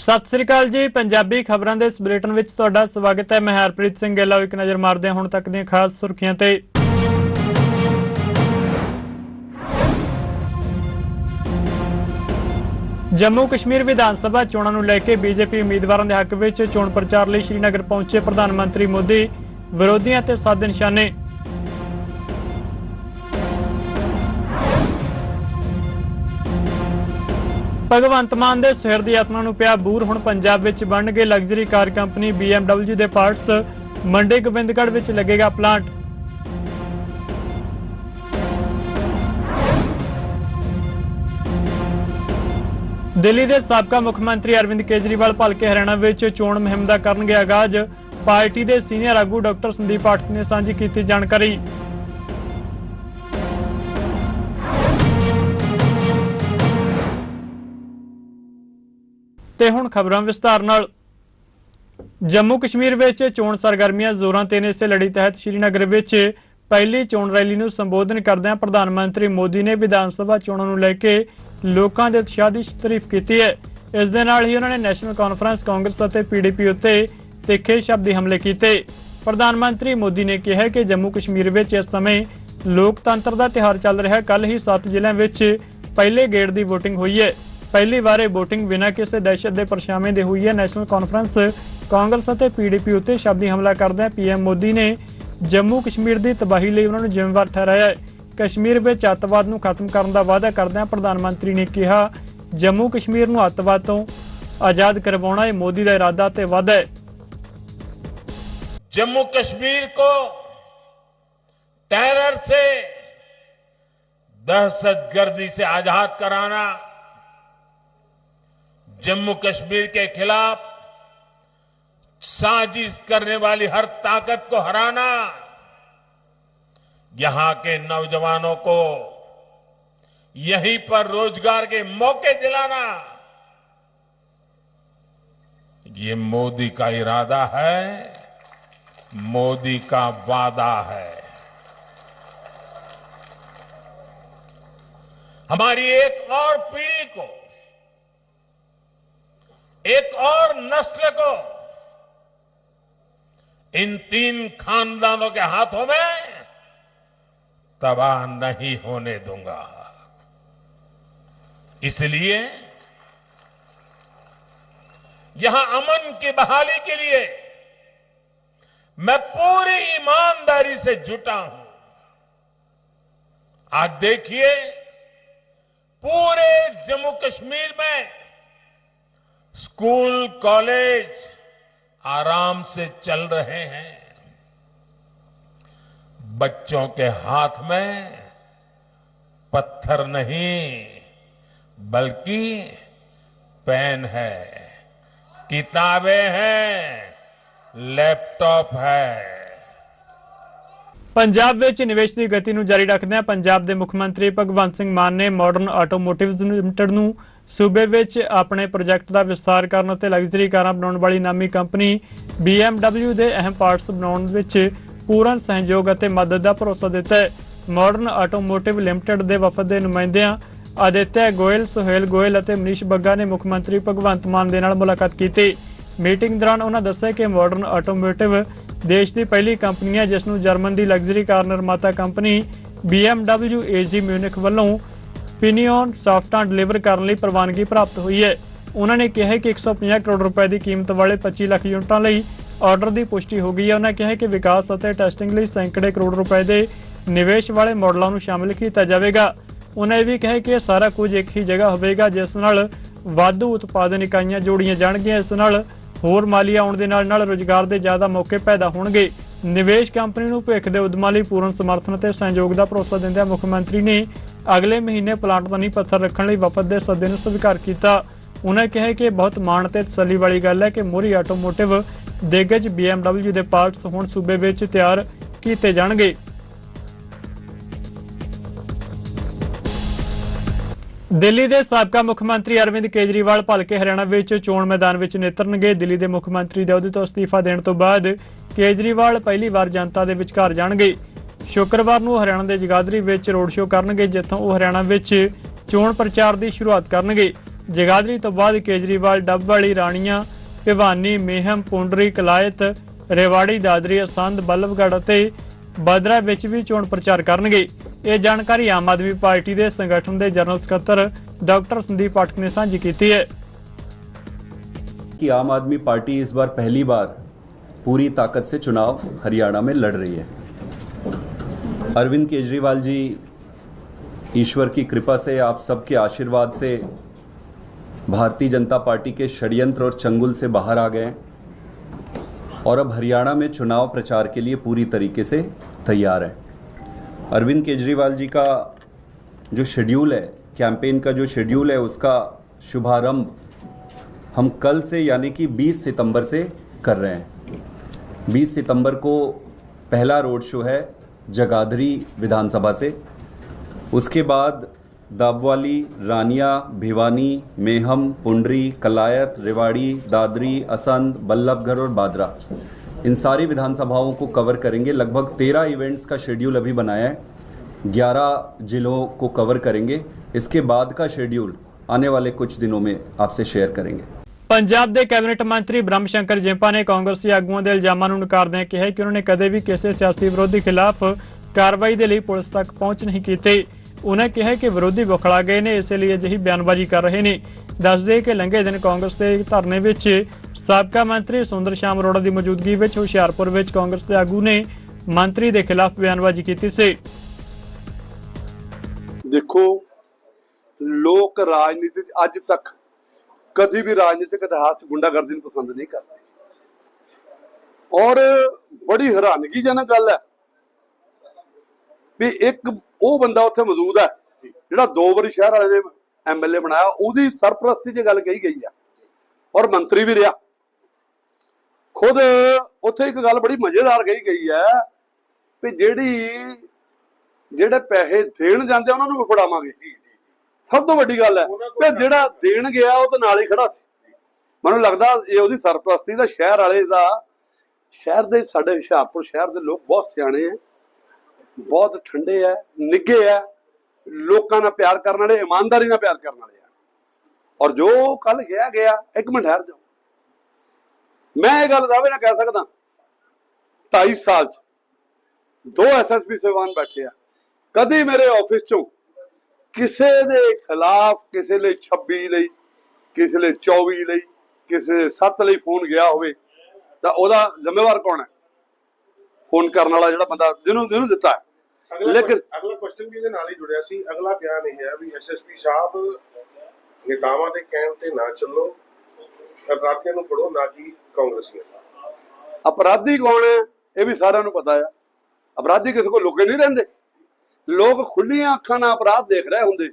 ਸਤਿ ਸ੍ਰੀ ਅਕਾਲ ਜੀ, ਪੰਜਾਬੀ ਖਬਰਾਂ ਦੇ ਇਸ ਬੁਲੇਟਿਨ ਵਿੱਚ ਤੁਹਾਡਾ ਸਵਾਗਤ ਹੈ। ਮੈਂ ਹਰਪ੍ਰੀਤ ਸਿੰਘ ਗੇਲਾ ਇੱਕ ਨਜ਼ਰ ਮਾਰਦੇ ਹਾਂ ਹੁਣ ਤੱਕ ਦੀਆਂ ਖਾਸ ਸੁਰਖੀਆਂ ਤੇ। ਜੰਮੂ ਕਸ਼ਮੀਰ ਵਿਧਾਨ ਸਭਾ ਚੋਣਾਂ ਨੂੰ ਲੈ ਕੇ ਬੀਜੇਪੀ ਉਮੀਦਵਾਰਾਂ ਦੇ ਹੱਕ ਵਿੱਚ ਚੋਣ ਪ੍ਰਚਾਰ ਲਈ ਸ਼੍ਰੀਨਗਰ ਪਹੁੰਚੇ ਪ੍ਰਧਾਨ ਮੰਤਰੀ ਮੋਦੀ, ਵਿਰੋਧੀਆਂ ਤੇ ਸਾਧ ਨਿਸ਼ਾਨੇ। ਭਗਵੰਤ ਮਾਨ ਦੇ ਸ਼ਹਿਰ ਦੀ ਯਾਤਰਾ ਨੂੰ ਪਿਆ ਬੂਰ, ਹੁਣ ਪੰਜਾਬ ਵਿੱਚ ਬਣਨਗੇ ਲਗਜ਼ਰੀ ਕਾਰ ਕੰਪਨੀ BMW ਦੇ ਪਾਰਟਸ ਮੰਡੀ ਗੋਬਿੰਦਗੜ੍ਹ ਵਿੱਚ ਲੱਗੇਗਾ ਪਲਾਂਟ ਦਿੱਲੀ ਦੇ ਸਾਬਕਾ ਮੁੱਖ ਮੰਤਰੀ ਅਰਵਿੰਦ ਕੇਜਰੀਵਾਲ ਭਲਕੇ ਹਰਿਆਣਾ ਵਿੱਚ ਚੋਣ ਮੁਹਿੰਮ ਦਾ ਕਰਨਗੇ ਆਗਾਜ਼। ਪਾਰਟੀ ਦੇ ਸੀਨੀਅਰ ਆਗੂ ਡਾਕਟਰ ਸੰਦੀਪ ਪਾਠਕ ਨੇ ਸਾਂਝੀ ਕੀਤੀ ਜਾਣਕਾਰੀ। ਤੇ ਹੁਣ ਖਬਰਾਂ ਵਿਸਤਾਰ ਨਾਲ। ਜੰਮੂ ਕਸ਼ਮੀਰ ਵਿੱਚ ਚੋਣ ਸਰਗਰਮੀਆਂ ਜ਼ੋਰਾਂ ਤੇ ਨੇ। ਇਸੇ ਲੜੀ ਤਹਿਤ ਸ਼੍ਰੀਨਗਰ ਵਿੱਚ ਪਹਿਲੀ ਚੋਣ ਰੈਲੀ ਨੂੰ ਸੰਬੋਧਨ ਕਰਦਿਆਂ ਪ੍ਰਧਾਨ ਮੰਤਰੀ ਮੋਦੀ ਨੇ ਵਿਧਾਨ ਸਭਾ ਚੋਣਾਂ ਨੂੰ ਲੈ ਕੇ ਲੋਕਾਂ ਦੇ ਉਤਸ਼ਾਹ ਦੀ ਤਾਰੀਫ ਕੀਤੀ ਹੈ। ਇਸ ਦੇ ਨਾਲ ਹੀ ਉਹਨਾਂ ਨੇ ਨੈਸ਼ਨਲ ਕਾਨਫਰੰਸ ਕਾਂਗਰਸ ਅਤੇ ਪੀਡੀਪੀ ਉੱਤੇ ਤਿੱਖੇ ਸ਼ਬਦੀ ਹਮਲੇ ਕੀਤੇ। ਪ੍ਰਧਾਨ ਮੰਤਰੀ ਮੋਦੀ ਨੇ ਕਿਹਾ ਕਿ ਜੰਮੂ ਕਸ਼ਮੀਰ ਵਿੱਚ ਇਸ ਸਮੇਂ ਲੋਕਤੰਤਰ ਦਾ ਤਿਹਾਰ ਚੱਲ ਰਿਹਾ। ਕੱਲ ਹੀ 7 ਜ਼ਿਲ੍ਹਿਆਂ ਵਿੱਚ ਪਹਿਲੇ ਗੇੜ ਦੀ VOTING ਹੋਈ ਹੈ। ਪਹਿਲੀ ਵਾਰ ਇਹ VOTING ਬਿਨਾਂ ਕਿਸੇ ਦਹਿਸ਼ਤ ਦੇ ਪਰਛਾਵੇਂ ਦੇ ਹੋਈ ਹੈ ਨੈਸ਼ਨਲ ਕਾਨਫਰੰਸ ਕਾਂਗਰਸ ਅਤੇ ਪੀਡੀਪੀ ਉੱਤੇ ਸ਼ਬਦੀ ਹਮਲਾ ਕਰਦਿਆਂ ਪੀਐਮ ਮੋਦੀ ਨੇ ਜੰਮੂ ਕਸ਼ਮੀਰ ਦੀ ਤਬਾਹੀ ਲਈ ਉਹਨਾਂ ਨੂੰ ਜ਼ਿੰਮੇਵਾਰ ਠਹਿਰਾਇਆ ਹੈ ਕਸ਼ਮੀਰ ਵਿੱਚ ਅੱਤਵਾਦ ਨੂੰ ਖਤਮ ਕਰਨ ਦਾ ਵਾਅਦਾ ਕਰਦਿਆਂ ਪ੍ਰਧਾਨ ਮੰਤਰੀ ਨੇ ਕਿਹਾ ਜੰਮੂ ਕਸ਼ਮੀਰ ਨੂੰ ਅੱਤਵਾਦ ਤੋਂ ਆਜ਼ਾਦ ਕਰਵਾਉਣਾ ਇਹ ਮੋਦੀ ਦਾ ਇਰਾਦਾ ਤੇ ਵਾਅਦਾ ਹੈ जम्मू कश्मीर को टेरर से दहशतगर्दी से आजाद कराना जम्मू कश्मीर के खिलाफ साजिश करने वाली हर ताकत को हराना, यहाँ के नौजवानों को यहीं पर रोज़गार के मौके दिलाना। ये मोदी का इरादा है, मोदी का वादा है। हमारी एक और पीढ़ी को एक और नस्ल को इन तीन खानदानों के हाथों में तबाह नहीं होने दूँगा। इसलिए यहाँ अमन की बहाली के लिए मैं पूरी ईमानदारी से जुटा हूँ। आज देखिए, पूरे जम्मू कश्मीर में स्कूल कॉलेज आराम से चल रहे हैं बच्चों के हाथ में पत्थर नहीं बल्कि पेन है किताबें हैं ਲੈਪਟਾਪ ਹੈ ਪੰਜਾਬ ਵਿੱਚ ਨਿਵੇਸ਼ ਦੀ ਗਤੀ ਨੂੰ ਜਾਰੀ ਰੱਖਦਿਆਂ ਪੰਜਾਬ ਦੇ ਮੁੱਖ ਮੰਤਰੀ ਭਗਵੰਤ ਸਿੰਘ ਮਾਨ ਨੇ ਮਾਡਰਨ ਆਟੋਮੋਟਿਵਜ਼ ਲਿਮਟਿਡ ਨੂੰ ਸੂਬੇ ਵਿੱਚ ਆਪਣੇ ਪ੍ਰੋਜੈਕਟ ਦਾ ਵਿਸਥਾਰ ਕਰਨ ਅਤੇ ਲਗਜ਼ਰੀ ਕਾਰਾਂ ਬਣਾਉਣ ਵਾਲੀ ਨਾਮੀ ਕੰਪਨੀ BMW ਦੇ ਅਹਿਮ ਪਾਰਟਸ ਬਣਾਉਣ ਵਿੱਚ ਪੂਰਨ ਸਹਿਯੋਗ ਅਤੇ ਮਦਦ ਦਾ ਭਰੋਸਾ ਦਿੱਤਾ ਹੈ। ਮਾਡਰਨ ਆਟੋਮੋਟਿਵ ਲਿਮਟਿਡ ਦੇ ਵਫਦ ਦੇ ਨੁਮਾਇੰਦਿਆਂ ਆਦਿਤਿਆ ਗੋਇਲ, ਸੁਹੇਲ ਗੋਇਲ ਅਤੇ ਮਨੀਸ਼ ਬੱਗਾ ਨੇ ਮੁੱਖ ਮੰਤਰੀ ਭਗਵੰਤ ਮਾਨ ਦੇ ਨਾਲ ਮੁਲਾਕਾਤ ਕੀਤੀ। ਮੀਟਿੰਗ ਦੌਰਾਨ ਉਹਨਾਂ ਦੱਸਿਆ ਕਿ ਮਾਡਰਨ ਆਟੋਮੋਟਿਵ ਦੇਸ਼ ਦੀ ਪਹਿਲੀ ਕੰਪਨੀ ਹੈ, ਜਿਸ ਨੂੰ ਜਰਮਨ ਦੀ ਲਗਜ਼ਰੀ ਕਾਰ ਨਿਰਮਾਤਾ ਕੰਪਨੀ BMW AG ਮਿਊਨਿਕ ਵੱਲੋਂ ਪਿਨੀਓਨ ਸਾਫਟਾਂ ਡਿਲੀਵਰ ਕਰਨ ਲਈ ਪ੍ਰਵਾਨਗੀ ਪ੍ਰਾਪਤ ਹੋਈ ਹੈ। ਉਹਨਾਂ ਨੇ ਕਿਹਾ ਕਿ 150 ਕਰੋੜ ਰੁਪਏ ਦੀ ਕੀਮਤ ਵਾਲੇ 25 ਲੱਖ ਯੂਨਿਟਾਂ ਲਈ ਆਰਡਰ ਦੀ ਪੁਸ਼ਟੀ ਹੋ ਗਈ ਹੈ। ਉਹਨਾਂ ਕਿਹਾ ਕਿ ਵਿਕਾਸ ਅਤੇ ਟੈਸਟਿੰਗ ਲਈ ਸੈਂਕੜੇ ਕਰੋੜ ਰੁਪਏ ਦੇ ਨਿਵੇਸ਼ ਵਾਲੇ ਮਾਡਲਾਂ ਨੂੰ ਸ਼ਾਮਿਲ ਕੀਤਾ ਜਾਵੇਗਾ। ਉਹਨਾਂ ਇਹ ਵੀ ਕਿਹਾ ਕਿ ਇਹ ਸਾਰਾ ਕੁਝ ਇੱਕ ਹੀ ਜਗ੍ਹਾ ਹੋਵੇਗਾ, ਜਿਸ ਨਾਲ ਵਾਧੂ ਉਤਪਾਦਨ ਇਕਾਈਆਂ ਜੋੜੀਆਂ ਜਾਣਗੀਆਂ। ਇਸ ਨਾਲ ਹੋਰ ਮਾਲੀ ਆਉਣ ਦੇ ਨਾਲ ਨਾਲ ਰੋਜ਼ਗਾਰ ਦੇ ਜ਼ਿਆਦਾ ਮੌਕੇ ਪੈਦਾ ਹੋਣਗੇ। ਨਿਵੇਸ਼ ਕੰਪਨੀ ਨੂੰ ਭਵਿੱਖ ਦੇ ਉਦਮਾਂ ਲਈ ਪੂਰਨ ਸਮਰਥਨ ਅਤੇ ਸਹਿਯੋਗ ਦਾ ਭਰੋਸਾ ਦਿੰਦਿਆਂ ਮੁੱਖ ਮੰਤਰੀ ਨੇ ਅਗਲੇ ਮਹੀਨੇ ਪਲਾਂਟ ਦਾ ਨੀਂਹ ਪੱਥਰ ਰੱਖਣ ਲਈ ਵਫਦ ਦੇ ਸੱਦੇ ਨੂੰ ਸਵੀਕਾਰ ਕੀਤਾ। ਉਹਨਾਂ ਕਿਹਾ ਕਿ ਬਹੁਤ ਮਾਣ ਤੇ ਤਸੱਲੀ ਵਾਲੀ ਗੱਲ ਹੈ ਕਿ ਮੋਰੀ ਆਟੋਮੋਟਿਵ ਦੇਗਜ BMW ਦੇ ਪਾਰਟਸ ਹੁਣ ਸੂਬੇ ਵਿੱਚ ਤਿਆਰ ਕੀਤੇ ਜਾਣਗੇ। ਦਿੱਲੀ ਦੇ ਸਾਬਕਾ ਮੁੱਖ ਮੰਤਰੀ ਅਰਵਿੰਦ ਕੇਜਰੀਵਾਲ ਭਲਕੇ ਹਰਿਆਣਾ ਵਿੱਚ ਚੋਣ ਮੈਦਾਨ ਵਿੱਚ ਨੇਤਰਨਗੇ। ਦਿੱਲੀ ਦੇ ਮੁੱਖ ਮੰਤਰੀ ਦੇ ਅਹੁਦੇ ਤੋਂ ਅਸਤੀਫਾ ਦੇਣ ਤੋਂ ਬਾਅਦ ਕੇਜਰੀਵਾਲ ਪਹਿਲੀ ਵਾਰ ਜਨਤਾ ਦੇ ਵਿਚਕਾਰ ਜਾਣਗੇ। ਸ਼ੁੱਕਰਵਾਰ ਨੂੰ ਹਰਿਆਣਾ ਦੇ ਜਗਾਦਰੀ ਵਿੱਚ ਰੋਡ ਸ਼ੋਅ ਕਰਨਗੇ ਜਿੱਥੋਂ ਉਹ ਹਰਿਆਣਾ ਵਿੱਚ ਚੋਣ ਪ੍ਰਚਾਰ ਦੀ ਸ਼ੁਰੂਆਤ ਕਰਨਗੇ ਜਗਾਦਰੀ ਤੋਂ ਬਾਅਦ ਕੇਜਰੀਵਾਲ ਡੱਬ ਵਾਲੀ ਰਾਣੀਆਂ ਭਿਵਾਨੀ ਮੇਹਮ ਪੁੰਡਰੀ ਕਲਾਇਤ ਰੇਵਾੜੀ ਦਾਦਰੀ ਅਸੰਦ ਬੱਲਭਗੜ੍ਹ ਅਤੇ ਬਦਰਾ ਵਿੱਚ ਵੀ ਚੋਣ ਪ੍ਰਚਾਰ ਕਰਨਗੇ ਇਹ ਜਾਣਕਾਰੀ ਆਮ ਆਦਮੀ ਪਾਰਟੀ ਦੇ ਸੰਗਠਨ ਦੇ ਜਨਰਲ ਸਕੱਤਰ ਡਾਕਟਰ ਸੰਦੀਪ ਪਾਠਕ ਨੇ ਸਾਂਝੀ ਕੀਤੀ ਹੈ कि आम आदमी पार्टी इस बार पहली बार पूरी ताकत से चुनाव हरियाणा में लड़ रही है अरविंद केजरीवाल जी, ईश्वर की कृपा से, आप सबके आशीर्वाद से भारतीय जनता पार्टी के षड्यंत्र और चंगुल से बाहर आ गए और अब हरियाणा में चुनाव प्रचार के लिए पूरी तरीके से तैयार है। अरविंद केजरीवाल जी का जो शेड्यूल है कैंपेन का जो शेड्यूल है, उसका शुभारंभ हम कल से, यानी कि 20 सितंबर से कर रहे हैं। 20 सितंबर को पहला रोड शो है जगाधरी विधानसभा से। उसके बाद दाबवाली, रानिया, भिवानी, मेहम, पुंडरी, कलायत, रेवाड़ी, दादरी, असंध, बल्लभगढ़ और बादरा। इन सारी विधानसभाओं को कवर करेंगे। लगभग तेरह इवेंट्स का शेड्यूल अभी बनाया है। ग्यारह जिलों को कवर करेंगे। इसके बाद का शेड्यूल आने वाले कुछ दिनों में आपसे शेयर करेंगे। ਪੰਜਾਬ ਦੇ ਕੈਬਨਿਟ ਮੰਤਰੀ ਬ੍ਰਹਮ ਸ਼ੰਕਰ ਜਿੰਪਾ ਨੇ ਕਾਂਗਰਸੀ ਆਗੂਆਂ ਦੇ ਇਲਜ਼ਾਮਾਂ ਨੂੰ ਨਕਾਰਦਿਆਂ ਕਿਹਾ ਕਿ ਉਹਨਾਂ ਨੇ ਕਦੇ ਵੀ ਕਿਸੇ ਸਿਆਸੀ ਵਿਰੋਧੀ ਖਿਲਾਫ ਕਾਰਵਾਈ ਦੇ ਲਈ ਪੁਲਿਸ ਤੱਕ ਪਹੁੰਚ ਨਹੀਂ ਕੀਤੀ। ਉਹਨਾਂ ਕਿਹਾ ਕਿ ਵਿਰੋਧੀ ਬੁਖਲਾ ਗਏ ਨੇ, ਇਸੇ ਲਈ ਅਜਿਹੀ ਬਿਆਨਬਾਜ਼ੀ ਕਰ ਰਹੇ ਨੇ। ਦੱਸਦੇ ਕਿ ਲੰਘੇ ਦਿਨ ਕਾਂਗਰਸ ਦੇ ਧਰਨੇ ਵਿੱਚ ਸਾਬਕਾ ਮੰਤਰੀ ਸੁੰਦਰ ਸ਼ਾਮ ਅਰੋੜਾ ਦੀ ਮੌਜੂਦਗੀ ਵਿੱਚ ਹੁਸ਼ਿਆਰਪੁਰ ਵਿੱਚ ਕਾਂਗਰਸ ਦੇ ਆਗੂ ਨੇ ਮੰਤਰੀ ਦੇ ਖਿਲਾਫ ਬਿਆਨਬਾਜ਼ੀ ਕੀਤੀ ਸੀ। ਦੇਖੋ, ਲੋਕ ਰਾਜਨੀਤੀ ਅੱਜ ਤੱਕ ਕਦੀ ਵੀ ਰਾਜਨੀਤਿਕ ਇਤਿਹਾਸ 'ਚ ਨੂੰ ਪਸੰਦ ਨਹੀਂ ਕਰਦੇ। ਔਰ ਬੜੀ ਹੈਰਾਨਗੀਜਨਕ ਗੱਲ ਹੈ ਵੀ ਇੱਕ ਉਹ ਬੰਦਾ ਉੱਥੇ ਮੌਜੂਦ ਹੈ, ਜਿਹੜਾ ਦੋ ਵਾਰੀ ਸ਼ਹਿਰ ਵਾਲੇ ਨੇ ਐਮਐਲਏ ਬਣਾਇਆ, ਉਹਦੀ ਸਰਪ੍ਰਸਤੀ 'ਚ ਗੱਲ ਕਹੀ ਗਈ ਆ ਔਰ ਮੰਤਰੀ ਵੀ ਰਿਹਾ। ਖੁਦ ਉੱਥੇ ਇੱਕ ਗੱਲ ਬੜੀ ਮਜ਼ੇਦਾਰ ਕਹੀ ਗਈ ਹੈ ਵੀ ਜਿਹੜੀ, ਜਿਹੜੇ ਪੈਸੇ ਦੇਣ ਜਾਂਦੇ ਉਹਨਾਂ ਨੂੰ ਵੀ ਫੜਾਵਾਂਗੇ। ਜੀ ਸਭ ਤੋਂ ਵੱਡੀ ਗੱਲ ਹੈ ਕਿ ਜਿਹੜਾ ਦੇਣ ਗਿਆ ਉਹ ਤਾਂ ਨਾਲ ਹੀ ਖੜਾ ਸੀ। ਮੈਨੂੰ ਲੱਗਦਾ ਇਹ ਉਹਦੀ ਸਰਪ੍ਰਸਤੀ ਦਾ ਸ਼ਹਿਰ ਵਾਲੇ ਦਾ ਸ਼ਹਿਰ ਦੇ ਸਾਡੇ ਹੁਸ਼ਿਆਰਪੁਰ ਸ਼ਹਿਰ ਦੇ ਲੋਕ ਬਹੁਤ ਸਿਆਣੇ ਆ ਬਹੁਤ ਠੰਡੇ ਆ ਨਿੱਘੇ ਆ ਲੋਕਾਂ ਨਾਲ ਪਿਆਰ ਕਰਨ ਵਾਲੇ ਇਮਾਨਦਾਰੀ ਨਾਲ ਪਿਆਰ ਕਰਨ ਵਾਲੇ ਆ ਔਰ ਜੋ ਕੱਲ ਗਿਆ ਗਿਆ ਇੱਕ ਮਿੰਟ ਠਹਿਰ ਜਾਓ। ਮੈਂ ਇਹ ਗੱਲ ਦਾਅਵੇ ਨਾਲ ਕਹਿ ਸਕਦਾ 2.5 ਸਾਲ ਚ ਦੋ ਐਸਐਸਪੀ ਸੇਵਾਨ ਬੈਠੇ ਆ। ਕਦੀ ਮੇਰੇ ਆਫਿਸ ਚੋਂ ਕਿਸੇ ਦੇ ਖਿਲਾਫ ਕਿਸੇ ਲਈ 26 ਲਈ ਕਿਸੇ ਲਈ 24 ਲਈ ਕਿਸੇ 7 ਲਈ ਫੋਨ ਗਿਆ ਹੋਵੇ ਤਾਂ ਉਹਦਾ ਜ਼ਿੰਮੇਵਾਰ ਕੌਣ ਹੈ? ਫੋਨ ਕਰਨ ਵਾਲਾ ਜਿਹੜਾ ਬੰਦਾ ਜਿਹਨੂੰ ਜਿਹਨੂੰ ਦਿੱਤਾ ਹੈ। ਲੇਕਿਨ- ਅਗਲਾ ਕੁਐਸਚਨ ਵੀ ਇਹਦੇ ਨਾਲ ਹੀ ਜੁੜਿਆ ਸੀ। ਅਗਲਾ ਬਿਆਨ ਇਹ ਹੈ ਵੀ ਐਸਐਸਪੀ ਸਾਹਿਬ ਨੇਤਾਵਾਂ ਦੇ ਕਹਿਣ ਤੇ ਨਾ ਚੱਲੋ ਅਪਰਾਧੀਆਂ ਨੂੰ ਫੜੋ ਨਾ ਕਿ ਕਾਂਗਰਸੀਆਂ ਅਪਰਾਧੀ ਕੌਣ ਹੈ? ਇਹ ਵੀ ਸਾਰਿਆਂ ਨੂੰ ਪਤਾ ਆ ਅਪਰਾਧੀ ਕਿਸੇ ਕੋਲ ਲੁਕੇ ਨਹੀਂ ਰਹਿੰਦੇ। ਲੋਕ ਖੁੱਲੀਆਂ ਅੱਖਾਂ ਨਾਲ ਅਪਰਾਧ ਦੇਖ ਰਹੇ ਹੁੰਦੇ।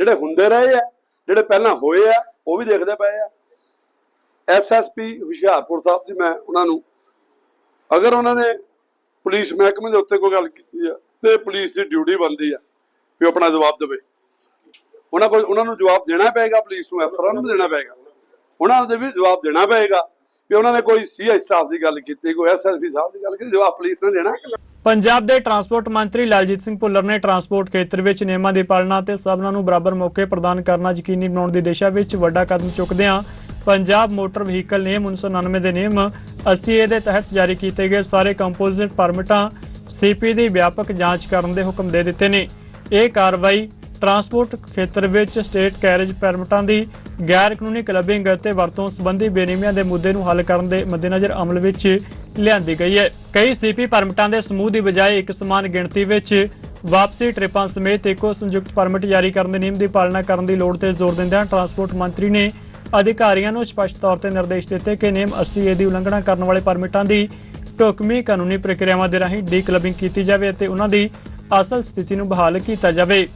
ਜਿਹੜੇ ਹੁੰਦੇ ਰਹੇ ਆ, ਜਿਹੜੇ ਪਹਿਲਾਂ ਹੋਏ ਆ, ਉਹ ਵੀ ਦੇਖਦੇ ਪਏ ਆ। ਐਸਐਸਪੀ ਹੁਸ਼ਿਆਰਪੁਰ ਸਾਹਿਬ ਦੀ ਮੈਂ ਉਹਨਾਂ ਨੂੰ, ਅਗਰ ਉਹਨਾਂ ਨੇ ਪੁਲਿਸ ਮਹਿਕਮੇ ਦੇ ਉੱਤੇ ਕੋਈ ਗੱਲ ਕੀਤੀ ਆ, ਤੇ ਪੁਲਿਸ ਦੀ ਡਿਊਟੀ ਬਣਦੀ ਆ ਵੀ ਆਪਣਾ ਜਵਾਬ ਦੇਵੇ। ਉਹਨਾਂ ਕੋਲ, ਉਹਨਾਂ ਨੂੰ ਜਵਾਬ ਦੇਣਾ ਪਏਗਾ, ਪੁਲਿਸ ਨੂੰ ਅਫਸਰਾਂ ਨੂੰ ਦੇਣਾ ਪਏਗਾ। ਉਹਨਾਂ ਦੇ ਵੀ ਜਵਾਬ ਦੇਣਾ ਪਏਗਾ। ਵੀ ਉਹਨਾਂ ਨੇ ਕੋਈ ਸੀਆਈ ਸਟਾਫ ਦੀ ਗੱਲ ਕੀਤੀ, ਕੋਈ ਐਸਐਸਪੀ ਸਾਹਿਬ ਦੀ ਗੱਲ ਕੀਤੀ ਜਵਾਬ ਪੁਲਿਸ ਨੇ ਦੇਣਾ। ਪੰਜਾਬ ਦੇ ਟਰਾਂਸਪੋਰਟ ਮੰਤਰੀ ਲਾਲਜੀਤ ਸਿੰਘ ਭੁੱਲਰ ਨੇ ਟਰਾਂਸਪੋਰਟ ਖੇਤਰ ਵਿੱਚ ਨਿਯਮਾਂ ਦੀ ਪਾਲਣਾ ਤੇ ਸਭਨਾਂ ਨੂੰ ਬਰਾਬਰ ਮੌਕੇ ਪ੍ਰਦਾਨ ਕਰਨਾ ਯਕੀਨੀ ਬਣਾਉਣ ਦੀ ਦਿਸ਼ਾ ਵਿੱਚ ਵੱਡਾ ਕਦਮ ਚੁੱਕਦਿਆਂ ਪੰਜਾਬ ਮੋਟਰ ਵਹੀਕਲ ਨਿਯਮ 1999 ਦੇ ਨਿਯਮ 80A ਦੇ ਤਹਿਤ ਜਾਰੀ ਕੀਤੇ ਗਏ ਸਾਰੇ ਕੰਪੋਜ਼ਿਟ ਪਰਮਿਟਾਂ ਸੀਪੀ ਦੀ ਵਿਆਪਕ ਜਾਂਚ ਕਰਨ ਦੇ ਹੁਕਮ ਦੇ ਦਿੱਤੇ ਨੇ। ਇਹ ਕਾਰਵਾਈ ਟਰਾਂਸਪੋਰਟ ਖੇਤਰ ਵਿੱਚ ਸਟੇਟ ਕੈਰੇਜ ਪਰਮਿਟਾਂ ਦੀ ਗੈਰ ਕਾਨੂੰਨੀ ਕਲੱਬਿੰਗ ਅਤੇ ਵਰਤੋਂ ਸੰਬੰਧੀ ਬੇਨਿਯਮੀਆਂ ਦੇ ਮੁੱਦੇ ਨੂੰ ਹੱਲ ਕਰਨ ਦੇ ਮੱਦੇਨਜ਼ਰ ਅਮਲ ਵਿੱਚ ਲਿਆਂਦੀ ਗਈ ਹੈ। ਕਈ ਸੀਪੀ ਪਰਮਿਟਾਂ ਦੇ ਸਮੂਹ ਦੀ ਬਜਾਏ ਇੱਕ ਸਮਾਨ ਗਿਣਤੀ ਵਿੱਚ ਵਾਪਸੀ ਟ੍ਰਿਪਾਂ ਸਮੇਤ ਇੱਕੋ ਸੰਯੁਕਤ ਪਰਮਿਟ ਜਾਰੀ ਕਰਨ ਦੇ ਨਿਯਮ ਦੀ ਪਾਲਣਾ ਕਰਨ ਦੀ ਲੋੜ ਤੇ ਜ਼ੋਰ ਦਿੰਦਿਆਂ ਟਰਾਂਸਪੋਰਟ ਮੰਤਰੀ ਨੇ ਅਧਿਕਾਰੀਆਂ ਨੂੰ ਸਪਸ਼ਟ ਤੌਰ ਤੇ ਨਿਰਦੇਸ਼ ਦਿੱਤੇ ਕਿ ਨਿਯਮ 80 ਏ ਦੀ ਉਲੰਘਣਾ ਕਰਨ ਵਾਲੇ ਪਰਮਿਟਾਂ ਦੀ ਢੁਕਵੀਂ ਕਾਨੂੰਨੀ ਪ੍ਰਕਿਰਿਆਵਾਂ ਦੇ ਰਾਹੀਂ ਡੀ ਕਲੱਬਿੰਗ ਕੀਤੀ ਜਾਵੇ ਅਤੇ ਉਹਨਾਂ ਦੀ ਅਸਲ ਸਥਿਤੀ ਨੂੰ ਬਹਾਲ ਕੀਤਾ ਜਾਵੇ।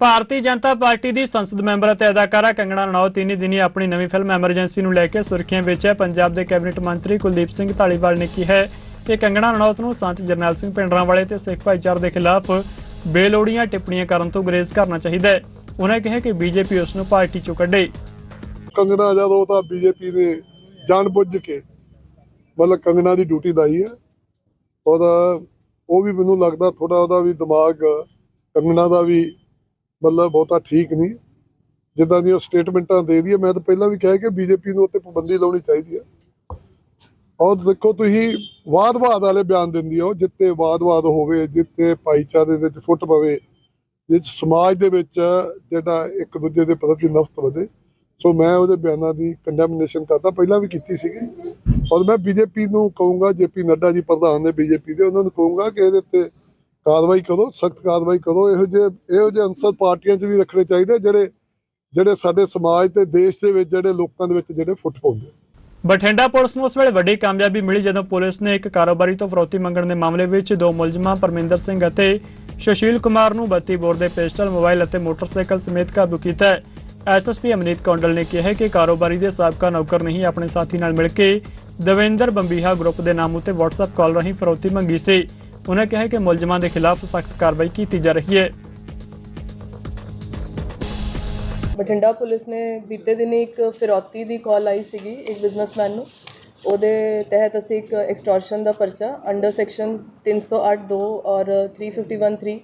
ਭਾਰਤੀ ਜਨਤਾ ਪਾਰਟੀ ਦੀ ਸੰਸਦ ਮੈਂਬਰ ਅਤੇ ਅਦਾਕਾਰਾ ਕੰਗਣਾ ਰਣੌਤ ਤਿੰਨੀ ਦਿਨੀ ਆਪਣੀ ਨਵੀਂ ਫਿਲਮ ਐਮਰਜੈਂਸੀ ਨੂੰ ਲੈ ਕੇ ਸੁਰਖੀਆਂ ਵਿੱਚ ਹੈ। ਪੰਜਾਬ ਦੇ ਕੈਬਨਿਟ ਮੰਤਰੀ ਕੁਲਦੀਪ ਸਿੰਘ ਢਾਲੀਵਾਲ ਨੇ ਕਿਹਾ ਹੈ ਕਿ ਕੰਗਣਾ ਰਣੌਤ ਨੂੰ ਸੰਤ ਜਰਨੈਲ ਸਿੰਘ ਪਿੰਡਰਾਂਵਾਲੇ ਤੇ ਸਿੱਖ ਭਾਈਚਾਰੇ ਦੇ ਖਿਲਾਫ ਬੇਲੋੜੀਆਂ ਟਿੱਪਣੀਆਂ ਕਰਨ ਤੋਂ ਗੁਰੇਜ਼ ਕਰਨਾ ਚਾਹੀਦਾ ਹੈ। ਉਹਨਾਂ ਕਿਹਾ ਕਿ ਬੀਜੇਪੀ ਉਸ ਨੂੰ ਪਾਰਟੀ ਚੋਂ ਕੱਢੇ। ਕੰਗਣਾ ਜਦ ਤਾਂ ਬੀਜੇਪੀ ਨੇ ਜਾਣਬੁੱਝ ਕੇ, ਮਤਲਬ ਕੰਗਣਾ ਦੀ ਡਿਊਟੀ ਲਾਈ ਹੈ, ਉਹਦਾ ਉਹ ਵੀ ਮੈਨੂੰ ਲੱਗਦਾ ਥੋੜਾ ਉਹਦਾ ਵੀ ਦਿਮਾਗ ਕੰਗਣਾ ਦਾ ਵੀ ਮਤਲਬ ਬਹੁਤਾ ਠੀਕ ਨਹੀਂ। ਜਿੱਦਾਂ ਦੀਆਂ ਸਟੇਟਮੈਂਟਾਂ ਦੇ ਦਈਏ, ਮੈਂ ਤਾਂ ਪਹਿਲਾਂ ਵੀ ਕਿਹਾ ਕਿ ਬੀਜੇਪੀ ਨੂੰ ਉੱਤੇ ਪਾਬੰਦੀ ਲਾਉਣੀ ਚਾਹੀਦੀ ਆ। ਔਰ ਦੇਖੋ ਤੁਸੀਂ ਵਾਦ-ਵਾਦ ਵਾਲੇ ਬਿਆਨ ਦਿੰਦੀ ਹੋ ਜਿੱਤੇ ਵਾਦ-ਵਾਦ ਹੋਵੇ, ਜਿੱਤੇ ਭਾਈਚਾਰੇ ਦੇ ਵਿੱਚ ਫੁੱਟ ਪਵੇ ਜਿਸ ਸਮਾਜ ਦੇ ਵਿੱਚ ਜਿਹੜਾ ਇੱਕ ਦੂਜੇ ਦੇ ਪ੍ਰਤੀ ਨਫ਼ਰਤ ਵਧੇ। ਸੋ ਮੈਂ ਉਹਦੇ ਬਿਆਨਾਂ ਦੀ ਕੰਡੈਮਨੇਸ਼ਨ ਕਰਦਾ। ਪਹਿਲਾਂ ਵੀ ਕੀਤੀ ਸੀਗੀ। ਔਰ ਮੈਂ ਬੀਜੇਪੀ ਨੂੰ ਕਹੂੰਗਾ ਜੇਪੀ ਨੱਡਾ ਜੀ ਪ੍ਰਧਾਨ ਨੇ ਬੀਜੇਪੀ ਦੇ, ਉਹਨਾਂ ਨੂੰ ਕਹੂੰਗਾ ਕਿ ਇਹਦੇ ਉੱਤੇ ਕਾਰਵਾਈ ਕਰੋ, ਸਖਤ ਕਾਰਵਾਈ ਕਰੋ। ਇਹੋ ਜਿਹੇ ਇਹੋ ਜਿਹੇ ਅੰਸਰ ਪਾਰਟੀਆਂ 'ਚ ਨਹੀਂ ਰੱਖਣੇ ਚਾਹੀਦੇ ਜਿਹੜੇ ਜਿਹੜੇ ਸਾਡੇ ਸਮਾਜ ਤੇ ਦੇਸ਼ ਦੇ ਵਿੱਚ, ਜਿਹੜੇ ਲੋਕਾਂ ਦੇ ਵਿੱਚ ਜਿਹੜੇ ਫੁੱਟ ਪਾਉਂਦੇ ਬਠਿੰਡਾ ਪੁਲਿਸ ਨੂੰ ਉਸ ਵੇਲੇ ਵੱਡੀ ਕਾਮਯਾਬੀ ਮਿਲੀ ਜਦੋਂ ਪੁਲਿਸ ਨੇ ਇੱਕ ਕਾਰੋਬਾਰੀ ਤੋਂ ਫਰੌਤੀ ਮੰਗਣ ਦੇ ਮਾਮਲੇ ਵਿੱਚ ਦੋ ਮੁਲਜ਼ਮਾਂ, ਪਰਮਿੰਦਰ ਸਿੰਘ ਅਤੇ ਸੁਸ਼ੀਲ ਕੁਮਾਰ ਨੂੰ 32 ਬੋਰ ਦੇ ਪਿਸਟਲ, ਮੋਬਾਈਲ ਅਤੇ ਮੋਟਰਸਾਈਕਲ ਸਮੇਤ ਕਾਬੂ ਕੀਤਾ ਹੈ। ਐਸਐਸਪੀ ਅਮਨੀਤ ਕੌਂਡਲ ਨੇ ਕਿਹਾ ਕਿ ਕਾਰੋਬਾਰੀ ਦੇ ਸਾਬਕਾ ਨੌਕਰ ਨਹੀਂ, ਆਪਣੇ ਸਾਥੀ ਨਾਲ ਮਿਲ ਕੇ ਦਵਿੰਦਰ ਬੰਬੀਹਾ ਗਰੁੱਪ ਦੇ ਨਾਮ ਉੱਤੇ WhatsApp ਕਾਲ ਰਾਹੀਂ ਫਰੋਤੀ ਮੰਗੀ ਸੀ। ਉਹਨਾਂ ਕਿਹਾ ਕਿ ਮੁਲਜ਼ਮਾਂ ਦੇ ਖਿਲਾਫ ਸਖਤ ਕਾਰਵਾਈ ਕੀਤੀ ਜਾ ਰਹੀ ਹੈ। ਬਠਿੰਡਾ ਪੁਲਿਸ ਨੇ ਬੀਤੇ ਦਿਨੀ ਇੱਕ ਫਿਰੌਤੀ ਦੀ ਕਾਲ ਆਈ ਸੀਗੀ ਇੱਕ ਬਿਜ਼ਨਸਮੈਨ ਨੂੰ। ਉਹਦੇ ਤਹਿਤ ਅਸੀਂ ਇੱਕ ਐਕਸਟੋਰਸ਼ਨ ਦਾ ਪਰਚਾ ਅੰਡਰ ਸੈਕਸ਼ਨ 308 2 ਔਰ 351 3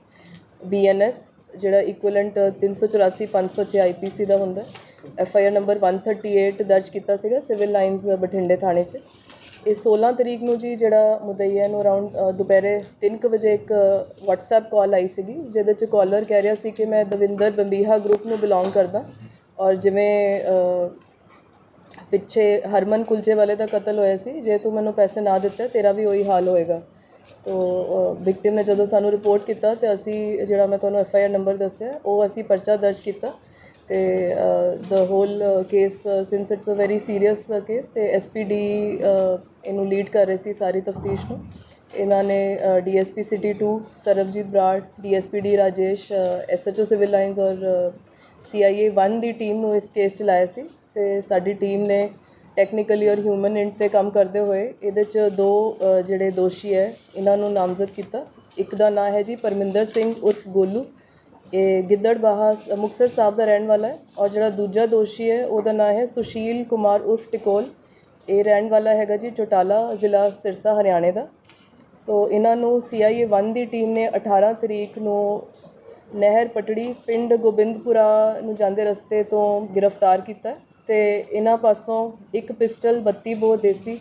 ਬੀਐਨਐਸ ਜਿਹੜਾ ਇਕੁਇਵਲੈਂਟ 384 506 ਆਈਪੀਸੀ ਦਾ ਹੁੰਦਾ ਐਫ ਆਈ ਆਰ ਨੰਬਰ 138 ਦਰਜ ਕੀਤਾ ਸੀਗਾ ਸਿਵਲ ਲਾਈਨਸ ਬਠਿੰਡੇ ਥਾਣੇ 'ਚ। ਇਹ 16 ਤਰੀਕ ਨੂੰ ਜੀ ਜਿਹੜਾ ਮੁਦਈ ਨੂੰ ਅਰਾਊਂਡ ਦੁਪਹਿਰੇ 3:00 ਵਜੇ ਇੱਕ WhatsApp ਕਾਲ ਆਈ ਸੀਗੀ, ਜਿਹਦੇ ਚ ਕਾਲਰ ਕਹਿ ਰਿਹਾ ਸੀ ਕਿ ਮੈਂ ਦਵਿੰਦਰ ਬੰਬੀਹਾ ਗਰੁੱਪ ਨੂੰ ਬਿਲੋਂਗ ਕਰਦਾ ਔਰ ਜਿਵੇਂ ਪਿੱਛੇ ਹਰਮਨ ਕੁਲਚੇ ਵਾਲੇ ਦਾ ਕਤਲ ਹੋਇਆ ਸੀ, ਜੇ ਤੂੰ ਮੈਨੂੰ ਪੈਸੇ ਨਾ ਦਿੱਤੇ, ਤੇਰਾ ਵੀ ਉਹੀ ਹਾਲ ਹੋਏਗਾ। ਤੋ ਵਿਕਟਿਮ ਨੇ ਜਦੋਂ ਸਾਨੂੰ ਰਿਪੋਰਟ ਕੀਤਾ ਤੇ ਅਸੀਂ, ਜਿਹੜਾ ਮੈਂ ਤੁਹਾਨੂੰ ਐਫ ਆਈ ਆਰ ਨੰਬਰ ਦੱਸਿਆ, ਉਹ ਅਸੀਂ ਪਰਚਾ ਦਰਜ ਕੀਤਾ। ਤੇ the whole case since it's a very serious case ਤੇ ਐਸਪੀਡੀ ਇਹਨੂੰ ਲੀਡ ਕਰ ਰਹੇ ਸੀ ਸਾਰੀ ਤਫਤੀਸ਼ ਨੂੰ। ਇਹਨਾਂ ਨੇ DSP city 2 Sarabjit Brar DSPD Rajesh SHO civil lines ਔਰ ਸੀਆਈਏ 1 ਦੀ ਟੀਮ ਨੂੰ ਇਸ ਕੇਸ ਚ ਲਾਇਆ ਸੀ ਤੇ ਸਾਡੀ ਟੀਮ ਨੇ ਟੈਕਨੀਕਲੀ ਔਰ ਹਿਊਮਨ ਇੰਟ ਤੇ ਕੰਮ ਕਰਦੇ ਹੋਏ ਇਹਦੇ ਚ ਦੋ ਜਿਹੜੇ ਦੋਸ਼ੀ ਹੈ, ਇਹਨਾਂ ਨੂੰ ਨਾਮਜ਼ਦ ਕੀਤਾ। ਇੱਕ ਦਾ ਨਾਂ ਹੈ ਜੀ ਪਰਮਿੰਦਰ ਸਿੰਘ ਉਰਫ ਗੋਲੂ ਇਹ ਗਿੱਦੜਬਾਹਾ ਸ- ਮੁਕਤਸਰ ਸਾਹਿਬ ਦਾ ਰਹਿਣ ਵਾਲਾ ਹੈ ਔਰ ਜਿਹੜਾ ਦੂਜਾ ਦੋਸ਼ੀ ਹੈ, ਉਹਦਾ ਨਾਮ ਹੈ ਸੁਸ਼ੀਲ ਕੁਮਾਰ ਉਰਫ ਟਿਕੋਲ। ਇਹ ਰਹਿਣ ਵਾਲਾ ਹੈਗਾ ਜੀ ਚੋਟਾਲਾ ਜ਼ਿਲ੍ਹਾ ਸਿਰਸਾ ਹਰਿਆਣੇ ਦਾ। ਸੋ ਇਹਨਾਂ ਨੂੰ ਸੀਆਈਏ 1 ਦੀ ਟੀਮ ਨੇ 18 ਤਰੀਕ ਨੂੰ ਨਹਿਰ ਪਟੜੀ ਪਿੰਡ ਗੋਬਿੰਦਪੁਰਾ ਨੂੰ ਜਾਂਦੇ ਰਸਤੇ ਤੋਂ ਗ੍ਰਿਫਤਾਰ ਕੀਤਾ ਹੈ ਤੇ ਇਹਨਾਂ ਪਾਸੋਂ ਇੱਕ ਪਿਸਟਲ 32 ਬੋਰ ਦੇਸੀ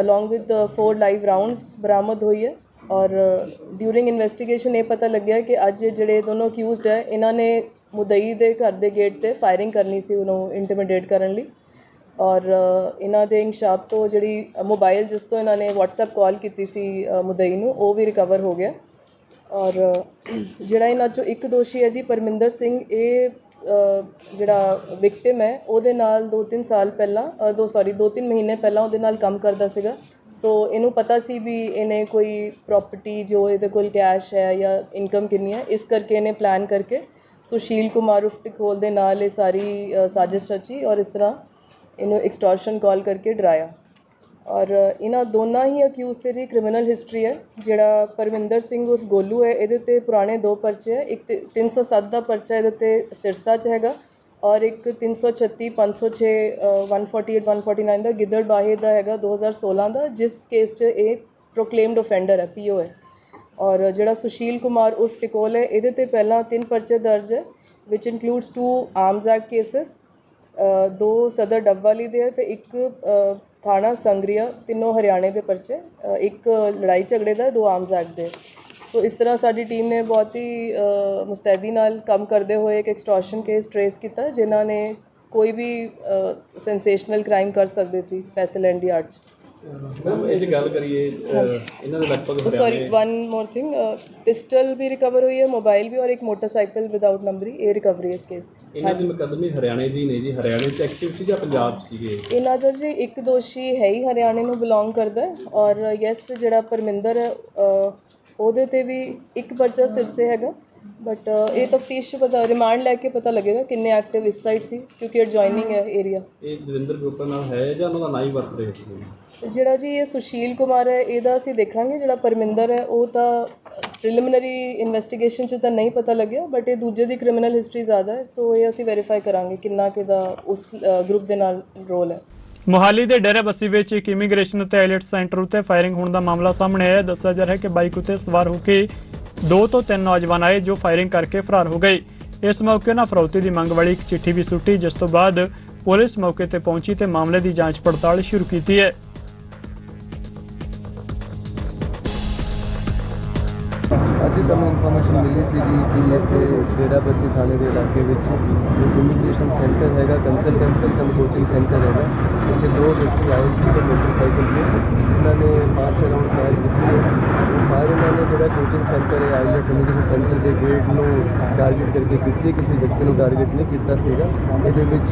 ਅਲੋਂਗ ਵਿਦ 4 ਲਾਈਵ ਰਾਉਂਡਸ ਬਰਾਮਦ ਹੋਈ ਹੈ। ਔਰ ਡਿਊਰਿੰਗ ਇਨਵੈਸਟੀਗੇਸ਼ਨ ਇਹ ਪਤਾ ਲੱਗਿਆ ਕਿ ਅੱਜ ਜਿਹੜੇ ਦੋਨੋਂ ਅਕਿਊਜ਼ਡ ਹੈ, ਇਹਨਾਂ ਨੇ ਮੁਦਈ ਦੇ ਘਰ ਦੇ ਗੇਟ ਤੇ ਫਾਇਰਿੰਗ ਕਰਨੀ ਸੀ ਉਹਨੂੰ ਇੰਟੀਮੀਡੇਟ ਕਰਨ ਲਈ। ਔਰ ਇਹਨਾਂ ਦੇ ਇਨਸ਼ਾਪ ਤੋਂ ਜਿਹੜੀ ਮੋਬਾਈਲ ਜਿਸ ਤੋਂ ਇਹਨਾਂ ਨੇ WhatsApp ਕਾਲ ਕੀਤੀ ਸੀ ਮੁਦਈ ਨੂੰ, ਉਹ ਵੀ ਰਿਕਵਰ ਹੋ ਗਿਆ। ਔਰ ਜਿਹੜਾ ਇਹਨਾਂ ਚੋਂ ਇੱਕ ਦੋਸ਼ੀ ਹੈ ਜੀ ਪਰਮਿੰਦਰ ਸਿੰਘ, ਇਹ ਜਿਹੜਾ ਵਿਕਟਿਮ ਹੈ, ਉਹਦੇ ਨਾਲ 2-3 ਸਾਲ ਪਹਿਲਾਂ ਦੋ ਸੌਰੀ 2-3 ਮਹੀਨੇ ਪਹਿਲਾਂ ਉਹਦੇ ਨਾਲ ਕੰਮ ਕਰਦਾ ਸੀਗਾ। ਸੋ ਇਹਨੂੰ ਪਤਾ ਸੀ ਵੀ ਇਹਨੇ ਕੋਈ ਪ੍ਰਾਪਰਟੀ ਜੋ ਇਹਦੇ ਕੋਲ ਕੈਸ਼ ਹੈ ਜਾਂ ਇਨਕਮ ਕਿੰਨੀ ਹੈ, ਇਸ ਕਰਕੇ ਇਹਨੇ ਪਲਾਨ ਕਰਕੇ ਸੁਸ਼ੀਲ ਕੁਮਾਰ ਉਫ ਟਿਕੋਲ ਦੇ ਨਾਲ ਇਹ ਸਾਰੀ ਸਾਜ਼ਿਸ਼ ਰਚੀ ਔਰ ਇਸ ਤਰ੍ਹਾਂ ਇਹਨੂੰ ਐਕਸਟੋਰਸ਼ਨ ਕਾਲ ਕਰਕੇ ਡਰਾਇਆ। ਔਰ ਇਹਨਾਂ ਦੋਨਾਂ ਹੀ ਅਕਿਊਜ਼ ਤੇ ਜੀ ਕ੍ਰਿਮੀਨਲ ਹਿਸਟਰੀ ਹੈ, ਜਿਹੜਾ ਪਰਵਿੰਦਰ ਸਿੰਘ ਉਰਫ ਗੋਲੂ ਹੈ, ਇਹਦੇ ਤੇ ਪੁਰਾਣੇ ਦੋ ਪਰਚੇ ਹੈ। ਇੱਕ ਤੇ 307 ਦਾ ਪਰਚਾ ਇਹਦੇ ਤੇ ਸਿਰਸਾ 'ਚ ਹੈਗਾ। ਔਰ ਇੱਕ 336 506 ਅ, 148 149 ਦਾ ਗਿੱਦੜ ਬਾਹੇ ਦਾ ਹੈਗਾ 2016 ਦਾ ਜਿਸ ਕੇਸ 'ਚ ਇਹ ਪ੍ਰੋਕਲੇਮਡ ਆਫੈਂਡਰ ਹੈ ਪੀਓ ਹੈ। ਔਰ ਜਿਹੜਾ ਸੁਸ਼ੀਲ ਕੁਮਾਰ ਉਰਫ ਟਿਕੋਲ ਹੈ ਇਹਦੇ ਤੇ ਪਹਿਲਾਂ ਤਿੰਨ ਪਰਚੇ ਦਰਜ ਹੈ ਵਿਚ includes two arms act cases ਦੋ ਸਦਰ ਡੱਬਵਾਲੀ ਦੇ ਹੈ ਤੇ ਇੱਕ ਥਾਣਾ ਸੰਗਰੀਆ ਤਿੰਨੋਂ ਹਰਿਆਣੇ ਦੇ ਪਰਚੇ ਇੱਕ ਲੜਾਈ ਝਗੜੇ ਦਾ ਦੋ ਆਰਮਸ ਐਕਟ ਦੇ। ਸੋ ਇਸ ਤਰ੍ਹਾਂ ਸਾਡੀ ਟੀਮ ਨੇ ਬਹੁਤ ਹੀ ਮੁਸਤੈਦੀ ਨਾਲ ਕੰਮ ਕਰਦੇ ਹੋਏ ਇੱਕ ਐਕਸਟੋਰਸ਼ਨ ਕੇਸ ਟਰੇਸ ਕੀਤਾ ਜਿਨ੍ਹਾਂ ਨੇ ਕੋਈ ਵੀ ਸੈਂਸੇਸ਼ਨਲ ਕ੍ਰਾਈਮ ਕਰ ਸਕਦੇ ਸੀ ਪੈਸੇ ਲੈਣ ਦੀ ਆੜ 'ਚ। ਮੈਮ ਇਹ ਜੇ ਗੱਲ ਕਰੀਏ ਇਹਨਾਂ ਦੇ ਲਗਭਗ sorry one more thing pistol ਵੀ ਰਿਕਵਰ ਹੋਈ ਹੈ ਮੋਬਾਈਲ ਵੀ ਔਰ ਇੱਕ ਮੋਟਰਸਾਈਕਲ ਵਿਦਆਊਟ ਨੰਬਰੀ ਇਹ ਰਿਕਵਰੀ ਇਸ ਕੇਸ ਦੀ। ਇਹਨਾਂ ਦੇ ਮੁਕੱਦਮੇ ਹਰਿਆਣੇ ਦੀ ਨੇ ਜੀ ਹਰਿਆਣੇ ਚ ਐਕਟਿਵ ਸੀ ਜਾਂ ਪੰਜਾਬ ਸੀਗੇ? ਇਹਨਾਂ 'ਚੋਂ ਜੀ ਇੱਕ ਦੋਸ਼ੀ ਹੈ ਹੀ ਹਰਿਆਣੇ ਨੂੰ ਬਿਲੋਂਗ ਕਰਦਾ ਔਰ ਯੈਸ ਜਿਹੜਾ ਪਰਮਿੰਦਰ ਉਹਦੇ ਤੇ ਵੀ ਇੱਕ ਪਰਚਾ ਸਿਰਸੇ ਹੈਗਾ। ਬਟ ਇਹ ਤਫਤੀਸ਼ ਪਤਾ ਰਿਮਾਂਡ ਲੈ ਕੇ ਪਤਾ ਲੱਗੇਗਾ ਕਿੰਨੇ ਐਕਟਿਵ ਇਸ ਸਾਈਡ ਸੀ ਕਿਉਂਕਿ ਐਡਜੋਇਨਿੰਗ ਹੈ ਏਰੀਆ ਇਹ ਦਵਿੰਦਰ ਗਰੁੱਪ ਨਾਲ ਹੈ ਜਾਂ ਉਹਨਾਂ ਦਾ ਨਾਂ ਹੀ ਵਰਤ ਰਹੇ ਸੀ ਜਿਹੜਾ ਜੀ ਇਹ ਸੁਸ਼ੀਲ ਕੁਮਾਰ ਹੈ ਇਹਦਾ ਅਸੀਂ ਦੇਖਾਂਗੇ ਜਿਹੜਾ ਪਰਮਿੰਦਰ ਹੈ ਉਹ ਤਾਂ ਪ੍ਰੀਲਿਮਿਨਰੀ ਇਨਵੈਸਟੀਗੇਸ਼ਨ 'ਚ ਤਾਂ ਨਹੀਂ ਪਤਾ ਲੱਗਿਆ ਬਟ ਇਹ ਦੂਜੇ ਦੀ ਕ੍ਰਿਮੀਨਲ ਹਿਸਟਰੀ ਜ਼ਿਆਦਾ ਹੈ ਸੋ ਇਹ ਅਸੀਂ ਵੈਰੀਫਾਈ ਕਰਾਂਗੇ ਕਿੰਨਾ ਕਿਦਾ ਉਸ ਗਰੁੱਪ ਦੇ ਨਾਲ ਰੋਲ ਹੈ। ਮੁਹਾਲੀ ਦੇ ਡੇਰਾ ਬੱਸੀ ਵਿੱਚ ਇੱਕ ਇਮੀਗ੍ਰੇਸ਼ਨ ਅਤੇ ਆਈਲੈਟ ਸੈਂਟਰ ਉੱਤੇ ਫਾਇਰਿੰਗ ਹੋਣ ਦਾ ਮਾਮਲਾ ਸਾਹਮਣੇ ਆਇਆ। ਦੱਸਿਆ ਜਾ ਰਿਹਾ ਹੈ ਕਿ ਬਾਈਕ ਉੱਤੇ ਸਵਾਰ ਹੋ ਕੇ ਦੋ ਤੋਂ ਤਿੰਨ ਨੌਜਵਾਨ ਆਏ ਜੋ ਫਾਇਰਿੰਗ ਕਰਕੇ ਫਰਾਰ ਹੋ ਗਏ। ਇਸ ਮੌਕੇ ਉਹਨਾਂ ਫਰੌਤੀ ਦੀ ਮੰਗ ਵਾਲੀ ਇੱਕ ਚਿੱਠੀ ਵੀ ਸੁੱਟੀ, ਜਿਸ ਤੋਂ ਬਾਅਦ ਪੁਲਿਸ ਮੌਕੇ ਤੇ ਪਹੁੰਚੀ ਤੇ ਮਾਮਲੇ ਦੀ ਜਾਂਚ ਪੜਤਾਲ ਸ਼ੁਰੂ ਕੀਤੀ ਹੈ। ਅੱਜ ਸਾਨੂੰ ਇਨਫੋਰਮੇਸ਼ਨ ਮਿਲੀ ਸੀ ਕਿ ਇੱਥੇ ਡੇਰਾਬੱਸੀ ਥਾਣੇ ਦੇ ਇਲਾਕੇ ਵਿੱਚ ਜੋ ਇਮੀਗ੍ਰੇਸ਼ਨ ਸੈਂਟਰ ਹੈਗਾ ਕੰਸਲਟੈਂਸੀ ਕਮ ਕੋਚਿੰਗ ਸੈਂਟਰ ਹੈਗਾ। ਇੱਥੇ ਦੋ ਵਿਅਕਤੀ ਆਏ ਸੀ ਤੇ ਮੋਟਰਸਾਈਕਲ ਤੇ। ਉਹਨਾਂ ਨੇ ਮਾਰਚ ਅਰਾਊਂਡ ਫਾਇਰ ਕੀਤੀ ਹੈ। ਫਾਇਰ ਉਹਨਾਂ ਨੇ ਜਿਹੜਾ ਕੋਚਿੰਗ ਸੈਂਟਰ ਹੈ ਆਈਲੈਟ ਇਮੀਗ੍ਰੇਸ਼ਨ ਸੈਂਟਰ ਦੇ ਗੇਟ ਨੂੰ ਟਾਰਗੇਟ ਕਰਕੇ ਕੀਤੀ ਕਿਸੇ ਵਿਅਕਤੀ ਨੂੰ ਟਾਰਗੇਟ ਨਹੀਂ ਕੀਤਾ ਸੀਗਾ। ਇਹਦੇ ਵਿੱਚ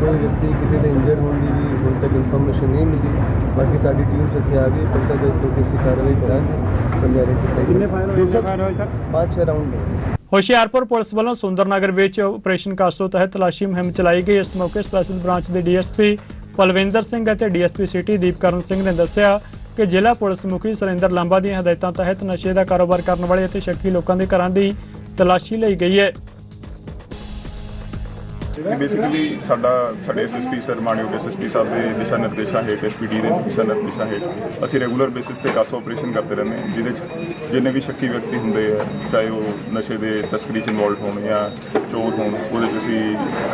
ਕੋਈ ਵਿਅਕਤੀ ਕਿਸੇ ਦੇ ਇੰਜਰ ਹੋਣ ਦੀ ਵੀ ਹੁਣ ਤੱਕ ਇਨਫੋਰਮੇਸ਼ਨ ਨਹੀਂ ਮਿਲੀ। ਬਾਕੀ ਸਾਡੀ ਟੀਮ ਇੱਥੇ ਆ ਗਈ ਪਰਚਾ ਦਰਜ ਕਰਕੇ ਅਸੀਂ ਕਾਰਵਾਈ ਕਰਾਂਗੇ। ਬੰਦੇ ਆਈਡੈਂਟੀਫਾਈ ਕਿੰਨੇ ਫਾਇਰ ਹੋਏ ਪੰਜ ਛੇ ਰਾਉਂਡ ਨੇ ਹੁਸ਼ਿਆਰਪੁਰ ਪੁਲਿਸ ਵੱਲੋਂ ਸੁੰਦਰਨਗਰ ਵਿੱਚ ਆਪਰੇਸ਼ਨ ਕਾਸੋ ਤਹਿਤ ਤਲਾਸ਼ੀ ਮੁਹਿੰਮ ਚਲਾਈ ਗਈ। ਇਸ ਮੌਕੇ ਸਪੈਸ਼ਲ ਬ੍ਰਾਂਚ ਦੇ ਡੀਐਸਪੀ ਪਲਵਿੰਦਰ ਸਿੰਘ ਅਤੇ ਡੀਐਸਪੀ ਸਿਟੀ ਦੀਪਕਰਨ ਸਿੰਘ ਨੇ ਦੱਸਿਆ ਕਿ ਜ਼ਿਲ੍ਹਾ ਪੁਲਿਸ ਮੁਖੀ ਸੁਰਿੰਦਰ ਲਾਂਬਾ ਦੀਆਂ ਹਦਾਇਤਾਂ ਤਹਿਤ ਨਸ਼ੇ ਦਾ ਕਾਰੋਬਾਰ ਕਰਨ ਵਾਲੇ ਅਤੇ ਸ਼ੱਕੀ ਲੋਕਾਂ ਦੇ ਘਰਾਂ ਦੀ ਤਲਾਸ਼ੀ ਲਈ ਗਈ ਹੈ। ਬੇਸਿਕਲੀ ਸਾਡਾ, ਸਾਡੇ ਐਸਐਸਪੀ ਸਰ ਮਾਨਯੋਗ ਐਸਐਸਪੀ ਸਾਹਿਬ ਦੇ ਦਿਸ਼ਾ ਨਿਰਦੇਸ਼ਾਂ ਹੇਠ ਐਸਪੀਡੀ ਦੇ ਦਿਸ਼ਾ ਨਿਰਦੇਸ਼ਾਂ ਹੇਠ ਅਸੀਂ ਰੈਗੂਲਰ ਬੇਸਿਸ ਤੇ ਕਾਸੋ ਆਪਰੇਸ਼ਨ ਕਰਦੇ ਰਹਿੰਦੇ ਹਾਂ, ਜਿਹਦੇ 'ਚ ਜਿੰਨੇ ਵੀ ਸ਼ੱਕੀ ਵਿਅਕਤੀ ਹੁੰਦੇ ਆ, ਚਾਹੇ ਉਹ ਨਸ਼ੇ ਦੇ ਤਸਕਰੀ 'ਚ ਇਨਵੋਲਵ ਹੋਣ ਜਾਂ ਚੋਰ ਹੋਣ, ਉਹਦੇ 'ਚ ਅਸੀਂ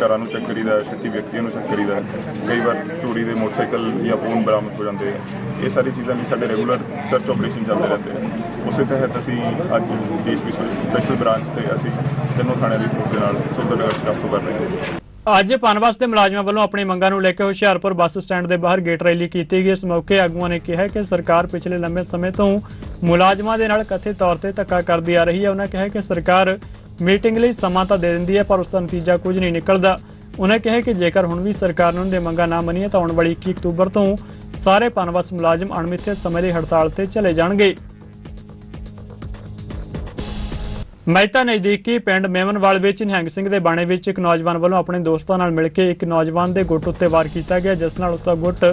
ਘਰਾਂ ਨੂੰ ਚੈੱਕ ਕਰੀਦਾ, ਸ਼ੱਕੀ ਵਿਅਕਤੀਆਂ ਨੂੰ ਚੈੱਕ ਕਰੀਦਾ, ਕਈ ਵਾਰ ਚੋਰੀ ਦੇ ਮੋਟਰਸਾਈਕਲ ਜਾਂ ਫੋਨ ਬਰਾਮਦ ਹੋ ਜਾਂਦੇ ਆ। ਇਹ ਸਾਰੀ ਚੀਜ਼ਾਂ ਲਈ ਸਾਡੇ ਰੈਗੂਲਰ ਸਰਚ ਆਪਰੇਸ਼ਨ ਚੱਲਦੇ ਰਹਿੰਦੇ ਆ। ਉਸੇ ਤਹਿਤ ਅਸੀਂ ਅੱਜ ਡੀਐਸਪੀ ਸਪੈਸ਼ਲ ਬ੍ਰਾਂਚ ਤੇ ਅਸੀਂ ਤਿੰਨੋਂ ਥਾਣਿਆਂ ਦੀ ਪੁਲਿਸ ਦੇ ਨਾਲ ਸੁੰਦਰਨਗਰ ਕਾਸੋ ਕਰ ਰਹੇ ਹਾਂ ਅੱਜ ਪਨਬਸ ਦੇ ਮੁਲਾਜ਼ਮਾਂ ਵੱਲੋਂ ਆਪਣੀ ਮੰਗਾਂ ਨੂੰ ਲੈ ਕੇ ਹੁਸ਼ਿਆਰਪੁਰ ਬੱਸ ਸਟੈਂਡ ਦੇ ਬਾਹਰ ਗੇਟ ਰੈਲੀ ਕੀਤੀ ਗਈ। ਇਸ ਮੌਕੇ ਆਗੂਆਂ ਨੇ ਕਿਹਾ ਕਿ ਸਰਕਾਰ ਪਿਛਲੇ ਲੰਮੇ ਸਮੇਂ ਤੋਂ ਮੁਲਾਜ਼ਮਾਂ ਦੇ ਨਾਲ ਕਥਿਤ ਤੌਰ ਤੇ ਧੱਕਾ ਕਰਦੀ ਆ ਰਹੀ ਹੈ। ਉਹਨਾਂ ਕਿਹਾ ਕਿ ਸਰਕਾਰ ਮੀਟਿੰਗ ਲਈ ਸਮਾਂ ਤਾਂ ਦੇ ਦਿੰਦੀ ਹੈ, ਪਰ ਉਸ ਦਾ ਨਤੀਜਾ ਕੁਝ ਨਹੀਂ ਨਿਕਲਦਾ। ਉਹਨਾਂ ਕਿਹਾ ਕਿ ਜੇਕਰ ਹੁਣ ਵੀ ਸਰਕਾਰ ਨੂੰ ਉਹਨਾਂ ਮੰਗਾਂ ਨਾ ਮੰਨੀਆਂ ਤਾਂ ਆਉਣ ਵਾਲੀ 21 ਅਕਤੂਬਰ ਤੋਂ ਸਾਰੇ ਪਨਬਸ ਮੁਲਾਜ਼ਮ ਅਣਮਿੱਥੇ ਸਮੇਂ ਦੀ ਹੜਤਾਲ ਤੇ ਚਲੇ ਜਾਣਗੇ। ਮਹਿਤਾ ਨਜ਼ਦੀਕੀ ਪਿੰਡ ਮੇਮਨਵਾਲ ਵਿੱਚ ਨਿਹੰਗ ਸਿੰਘ ਦੇ ਬਾਣੇ ਵਿੱਚ ਇੱਕ ਨੌਜਵਾਨ ਵੱਲੋਂ ਆਪਣੇ ਦੋਸਤਾਂ ਨਾਲ ਮਿਲ ਕੇ ਇੱਕ ਨੌਜਵਾਨ ਦੇ ਗੁੱਟ ਉੱਤੇ ਵਾਰ ਕੀਤਾ ਗਿਆ, ਜਿਸ ਨਾਲ ਉਸ ਦਾ ਗੁੱਟ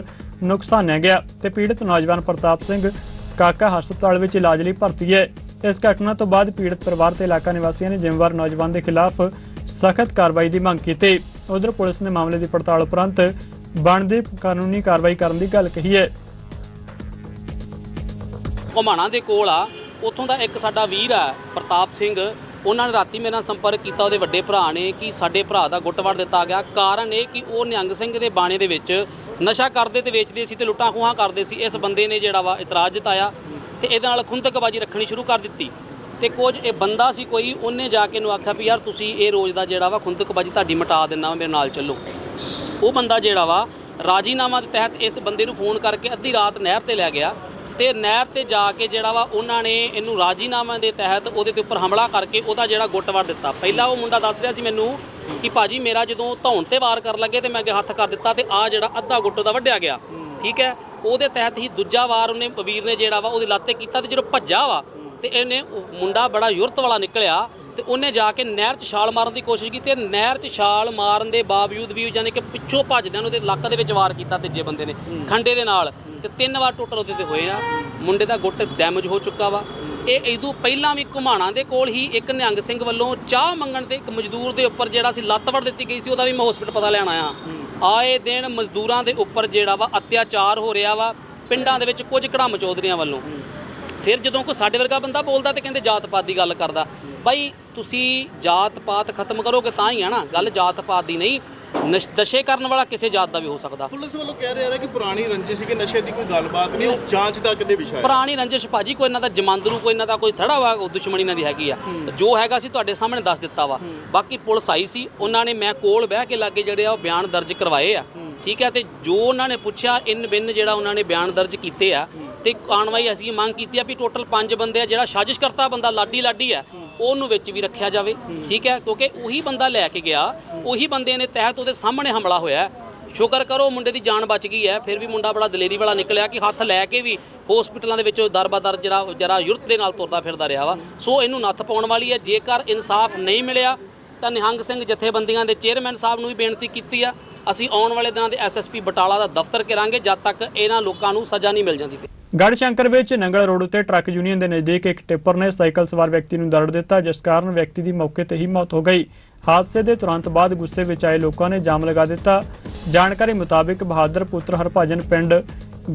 ਨੁਕਸਾਨਿਆ ਗਿਆ ਤੇ ਪੀੜਤ ਨੌਜਵਾਨ ਪ੍ਰਤਾਪ ਸਿੰਘ ਕਾਕਾ ਹਸਪਤਾਲ ਵਿੱਚ ਇਲਾਜ ਲਈ ਭਰਤੀ ਹੈ। ਇਸ ਘਟਨਾ ਤੋਂ ਬਾਅਦ ਪੀੜਤ ਪਰਿਵਾਰ ਤੇ ਇਲਾਕਾ ਨਿਵਾਸੀਆਂ ਨੇ ਜ਼ਿੰਮੇਵਾਰ ਨੌਜਵਾਨ ਦੇ ਖਿਲਾਫ ਸਖਤ ਕਾਰਵਾਈ ਦੀ ਮੰਗ ਕੀਤੀ। ਉਧਰ ਪੁਲਿਸ ਨੇ ਮਾਮਲੇ ਦੀ ਪੜਤਾਲ ਉਪਰੰਤ ਬਣਦੀ ਕਾਨੂੰਨੀ ਕਾਰਵਾਈ ਕਰਨ ਦੀ ਗੱਲ ਕਹੀ ਹੈ। ਘੁਮਾਣਾ ਦੇ ਕੋਲ ਆ। ਉੱਥੋਂ ਦਾ ਇੱਕ ਸਾਡਾ ਵੀਰ ਆ, ਪ੍ਰਤਾਪ ਸਿੰਘ, ਉਹਨਾਂ ਨੇ ਰਾਤੀ ਮੇਰੇ ਨਾਲ ਸੰਪਰਕ ਕੀਤਾ, ਉਹਦੇ ਵੱਡੇ ਭਰਾ ਨੇ ਕਿ ਸਾਡੇ ਭਰਾ ਦਾ ਗੁੱਟ ਵੜ ਦਿੱਤਾ ਗਿਆ। ਕਾਰਨ ਇਹ ਕਿ ਉਹ ਨਿਹੰਗ ਸਿੰਘ ਦੇ ਬਾਣੇ ਦੇ ਵਿੱਚ ਨਸ਼ਾ ਕਰਦੇ ਤੇ ਵੇਚਦੇ ਸੀ ਤੇ ਲੁੱਟਾਂ ਖੋਹਾਂ ਕਰਦੇ ਸੀ। ਇਸ ਬੰਦੇ ਨੇ ਜਿਹੜਾ ਵਾ ਇਤਰਾਜ਼ ਜਤਾਇਆ ਤੇ ਇਹਦੇ ਨਾਲ ਖੁੰਦਕਬਾਜੀ ਰੱਖਣੀ ਸ਼ੁਰੂ ਕਰ ਦਿੱਤੀ। ਤੇ ਕੁਝ ਇਹ ਬੰਦਾ ਸੀ ਕੋਈ, ਉਹਨੇ ਜਾ ਕੇ ਇਹਨੂੰ ਆਖਿਆ ਵੀ ਯਾਰ ਤੁਸੀਂ ਇਹ ਰੋਜ਼ ਦਾ ਜਿਹੜਾ ਵਾ ਖੁੰਦਕਬਾਜੀ ਤੁਹਾਡੀ ਮਿਟਾ ਦੇਣਾ ਵਾ, ਮੇਰੇ ਨਾਲ ਚੱਲੋ। ਉਹ ਬੰਦਾ ਜਿਹੜਾ ਵਾ ਰਾਜੀਨਾਮਾ ਦੇ ਤਹਿਤ ਇਸ ਬੰਦੇ ਨੂੰ ਫੋਨ ਕਰਕੇ ਅੱਧੀ ਰਾਤ ਨਹਿਰ ਤੇ ਲੈ ਗਿਆ। ਤੇ ਨਹਿਰ ਤੇ ਜਾ ਕੇ ਜਿਹੜਾ ਵਾ ਉਹਨਾਂ ਨੇ ਇਹਨੂੰ ਰਾਜੀਨਾਮਾ ਦੇ ਤਹਿਤ ਉਹਦੇ ਤੇ ਉੱਪਰ ਹਮਲਾ ਕਰਕੇ ਉਹਦਾ ਜਿਹੜਾ ਗੁੱਟ ਵੜ ਦਿੱਤਾ। ਪਹਿਲਾਂ ਉਹ ਮੁੰਡਾ ਦੱਸ ਰਿਹਾ ਸੀ ਮੈਨੂੰ ਕਿ ਭਾਜੀ ਮੇਰਾ ਜਦੋਂ ਧੌਣ ਤੇ ਵਾਰ ਕਰਨ ਲੱਗੇ ਤੇ ਮੈਂ ਅੱਗੇ ਹੱਥ ਕਰ ਦਿੱਤਾ ਤੇ ਆ ਜਿਹੜਾ ਅੱਧਾ ਗੁੱਟ ਉਹਦਾ ਵੱਢਿਆ ਗਿਆ। ਠੀਕ ਹੈ? ਉਹਦੇ ਤਹਿਤ ਹੀ ਦੂਜਾ ਵਾਰ ਉਹਨੇ ਵੀਰ ਨੇ ਜਿਹੜਾ ਵਾ ਉਹਦੀ ਲੱਤ ਤੇ ਕੀਤਾ ਤੇ ਜਦੋਂ ਭੱਜਾ ਵਾ ਤੇ ਇਹਨੇ ਮੁੰਡਾ ਬੜਾ ਯੁਰਤ ਵਾਲਾ ਨਿਕਲਿਆ ਤੇ ਉਹਨੇ ਜਾ ਕੇ ਨਹਿਰ 'ਚ ਛਾਲ ਮਾਰਨ ਦੀ ਕੋਸ਼ਿਸ਼ ਕੀਤੀ ਤੇ ਨਹਿਰ 'ਚ ਛਾਲ ਮਾਰਨ ਦੇ ਬਾਵਜੂਦ ਵੀ ਯਾਨੀ ਕਿ ਪਿੱਛੋਂ ਭੱਜਦਿਆਂ ਉਹਦੇ ਲੱਕ ਦੇ ਵਿੱਚ ਵਾਰ ਕੀਤਾ ਤੀਜੇ ਬੰਦੇ ਨੇ ਖੰਡੇ ਦੇ ਨਾਲ। ਤੇ ਤਿੰਨ ਵਾਰ ਟੋਟਲ ਉਹਦੇ ਤੇ ਹੋਏ ਆ। ਮੁੰਡੇ ਦਾ ਗੁੱਟ ਡੈਮੇਜ ਹੋ ਚੁੱਕਾ ਵਾ। ਇਹ ਇਦੋਂ ਪਹਿਲਾਂ ਵੀ ਘੁਮਾਣਾ ਦੇ ਕੋਲ ਹੀ ਇੱਕ ਨਿਹੰਗ ਸਿੰਘ ਵੱਲੋਂ ਚਾਹ ਮੰਗਣ ਤੇ ਇੱਕ ਮਜ਼ਦੂਰ ਦੇ ਉੱਪਰ ਜਿਹੜਾ ਸੀ ਲੱਤ ਵੜ ਦਿੱਤੀ ਗਈ ਸੀ, ਉਹਦਾ ਵੀ ਮੈਂ ਹਸਪੀਟਲ ਪਤਾ ਲੈਣ ਆਇਆ। ਆਏ ਦਿਨ ਮਜ਼ਦੂਰਾਂ ਦੇ ਉੱਪਰ ਜਿਹੜਾ ਵਾ ਅਤਿਆਚਾਰ ਹੋ ਰਿਹਾ ਵਾ, ਪਿੰਡਾਂ ਦੇ ਵਿੱਚ ਕੁਝ ਕੜਾਮ ਚੌਧਰੀਆਂ ਵੱਲੋਂ। ਫਿਰ ਜਦੋਂ ਕੋਈ ਸਾਡੇ ਵਰਗਾ ਬੰਦਾ ਬੋਲਦਾ ਤੇ ਕਹਿੰਦੇ ਜਾਤ ਪਾਤ ਦੀ ਗੱਲ ਕਰਦਾ। ਬਾਈ ਤੁਸੀਂ ਜਾਤ ਪਾਤ ਖਤਮ ਕਰੋਗੇ ਤਾਂ ਹੀ ਹੈ ਨਾ, ਗੱਲ ਜਾਤ ਪਾਤ ਦੀ ਨਹੀਂ। ਨਸ਼- ਨਸ਼ੇ ਕਰਨ ਵਾਲਾ ਕਿਸੇ ਜਾਤ ਦਾ ਵੀ ਹੋ ਸਕਦਾ। ਪੁਲਿਸ ਵੱਲੋਂ ਕਹਿ ਰਿਹਾ ਹੈ ਕਿ ਪੁਰਾਣੀ ਰੰਜਿਸ਼ ਸੀ ਕਿ ਨਸ਼ੇ ਦੀ ਕੋਈ ਗੱਲਬਾਤ ਨਹੀਂ ਉਹ ਜਾਂਚ ਦਾ ਕਿਤੇ ਵਿਸ਼ਾ ਹੈ? ਪੁਰਾਣੀ ਰੰਜਿਸ਼ ਭਾਜੀ ਕੋਈ ਇਹਨਾਂ ਦਾ ਜਮਾਂਦਰੂ ਕੋਈ ਇਹਨਾਂ ਦਾ ਕੋਈ ਥੜਾ ਵਾ ਉਹ ਦੁਸ਼ਮਣੀ ਇਹਨਾਂ ਦੀ ਹੈਗੀ ਆ। ਜੋ ਹੈਗਾ ਸੀ ਤੁਹਾਡੇ ਸਾਹਮਣੇ ਦੱਸ ਦਿੱਤਾ ਵਾ। ਬਾਕੀ ਪੁਲਿਸ ਆਈ ਸੀ ਉਹਨਾਂ ਨੇ ਮੈਂ ਕੋਲ ਬਹਿ ਕੇ ਲਾਗੇ ਜਿਹੜੇ ਆ ਉਹ ਬਿਆਨ ਦਰਜ ਕਰਵਾਏ ਆ। ਠੀਕ ਹੈ ਤੇ ਜੋ ਉਹਨਾਂ ਨੇ ਪੁੱਛਿਆ ਇਨ ਬਿਨ ਜਿਹੜਾ ਉਹਨਾਂ ਨੇ ਬਿਆਨ ਦਰਜ ਕੀਤੇ ਆ ਤੇ ਕਾਰਵਾਈ ਅਸੀਂ ਮੰਗ ਕੀਤੀ ਆ ਵੀ ਟੋਟਲ 5 ਬੰਦੇ ਆ ਜਿਹੜਾ ਸਾਜ਼ਿਸ਼ ਕਰਤਾ ਬੰਦਾ ਲਾਡੀ ਲਾਡੀ ਆ ਉਹਨੂੰ ਵਿੱਚ ਵੀ ਰੱਖਿਆ ਜਾਵੇ, ਠੀਕ ਹੈ? ਕਿਉਂਕਿ ਉਹੀ ਬੰਦਾ ਲੈ ਕੇ ਗਿਆ, ਉਹੀ ਬੰਦੇ ਨੇ ਤਹਿਤ ਉਹਦੇ ਸਾਹਮਣੇ ਹਮਲਾ ਹੋਇਆ ਸ਼ੁਕਰ ਕਰੋ ਮੁੰਡੇ ਦੀ ਜਾਨ ਬਚ ਗਈ ਹੈ, ਫਿਰ ਵੀ ਮੁੰਡਾ ਬੜਾ ਦਲੇਰੀ ਵਾਲਾ ਨਿਕਲਿਆ ਕਿ ਹੱਥ ਲੈ ਕੇ ਵੀ ਹਸਪੀਟਲਾਂ ਦੇ ਵਿੱਚ ਦਰਬਾਦਰ ਜਿਹੜਾ, ਜਰਾ ਯੁਰਤ ਦੇ ਨਾਲ ਤੁਰਦਾ ਫਿਰਦਾ ਰਿਹਾ ਵਾ। ਸੋ ਇਹਨੂੰ ਨੱਥ ਪਾਉਣ ਵਾਲੀ ਹੈ, ਜੇਕਰ ਇਨਸਾਫ ਨਹੀਂ ਮਿਲਿਆ ਤਾਂ ਨਿਹੰਗ ਸਿੰਘ ਜਥੇਬੰਦੀਆਂ ਦੇ ਚੇਅਰਮੈਨ ਸਾਹਿਬ ਨੂੰ ਵੀ ਬੇਨਤੀ ਕੀਤੀ ਆ, ਅਸੀਂ ਆਉਣ ਵਾਲੇ ਦਿਨਾਂ ਦੇ ਐਸਐਸਪੀ ਬਟਾਲਾ ਦਾ ਦਫ਼ਤਰ ਕਰਾਂਗੇ, ਜਦ ਤੱਕ ਇਹਨਾਂ ਲੋਕਾਂ ਨੂੰ ਸਜ਼ਾ ਨਹੀਂ ਮਿਲ ਜਾਂਦੀ। ਗੜਸ਼ੰਕਰ ਵਿੱਚ ਨੰਗਲ ਰੋਡ ਉੱਤੇ ਟਰੱਕ ਯੂਨੀਅਨ ਦੇ ਨਜ਼ਦੀਕ ਇੱਕ ਟਿੱਪਰ ਨੇ ਸਾਈਕਲ ਸਵਾਰ ਵਿਅਕਤੀ ਨੂੰ ਦਰੜ ਦਿੱਤਾ, ਜਿਸ ਕਾਰਨ ਵਿਅਕਤੀ ਦੀ ਮੌਕੇ ਤੇ ਹੀ ਮੌਤ ਹੋ ਗਈ। ਹਾਦਸੇ ਦੇ ਤੁਰੰਤ ਬਾਅਦ ਗੁੱਸੇ ਵਿੱਚ ਆਏ ਲੋਕਾਂ ਨੇ ਜਾਮ ਲਗਾ ਦਿੱਤਾ। ਜਾਣਕਾਰੀ ਮੁਤਾਬਿਕ ਬਹਾਦਰ ਪੁੱਤਰ ਹਰਭਜਨ ਪਿੰਡ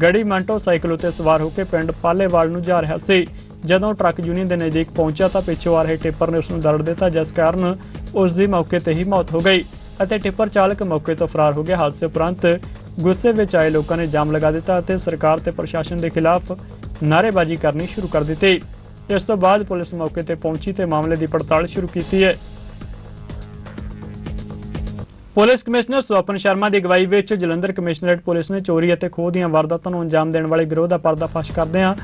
ਗੜੀ ਮੰਟੋ ਸਾਈਕਲ ਉੱਤੇ ਸਵਾਰ ਹੋ ਕੇ ਪਿੰਡ ਪਾਲੇਵਾਲ ਨੂੰ ਜਾ ਰਿਹਾ ਸੀ। ਜਦੋਂ ਟਰੱਕ ਯੂਨੀਅਨ ਦੇ ਨਜ਼ਦੀਕ ਪਹੁੰਚਿਆ ਤਾਂ ਪਿੱਛੋਂ ਆ ਰਹੇ ਟਿੱਪਰ ਨੇ ਉਸ ਨੂੰ ਦਰੜ ਦਿੱਤਾ, ਜਿਸ ਕਾਰਨ ਉਸ ਦੀ ਮੌਕੇ ਤੇ ਹੀ ਮੌਤ ਹੋ ਗਈ ਅਤੇ ਟਿੱਪਰ ਚਾਲਕ ਮੌਕੇ ਤੋਂ ਫਰਾਰ ਹੋ ਗਿਆ। ਹਾਦਸੇ ਉਪਰੰਤ ਗੁੱਸੇ ਵਿੱਚ ਆਏ ਲੋਕਾਂ ਨੇ ਜਾਮ ਲਗਾ ਦਿੱਤਾ ਅਤੇ ਸਰਕਾਰ ਤੇ ਪ੍ਰਸ਼ਾਸਨ ਦੇ ਖਿਲਾਫ ਨਾਅਰੇਬਾਜ਼ੀ ਕਰਨੀ ਸ਼ੁਰੂ ਕਰ ਦਿੱਤੀ। ਇਸ ਤੋਂ ਬਾਅਦ ਪੁਲਿਸ ਮੌਕੇ ਤੇ ਪਹੁੰਚੀ ਤੇ ਮਾਮਲੇ ਦੀ ਪੜਤਾਲ ਸ਼ੁਰੂ ਕੀਤੀ ਹੈ। ਪੁਲਿਸ ਕਮਿਸ਼ਨਰ ਸਵਪਨ ਸ਼ਰਮਾ ਦੀ ਅਗਵਾਈ ਵਿੱਚ ਜਲੰਧਰ ਕਮਿਸ਼ਨਰੇਟ ਪੁਲਿਸ ਨੇ ਚੋਰੀ ਅਤੇ ਖੋਹ ਦੀਆਂ ਵਾਰਦਾਤਾਂ ਨੂੰ ਅੰਜਾਮ ਦੇਣ ਵਾਲੇ ਗਿਰੋਹ ਦਾ ਪਰਦਾਫਾਸ਼ ਕਰਦਿਆਂ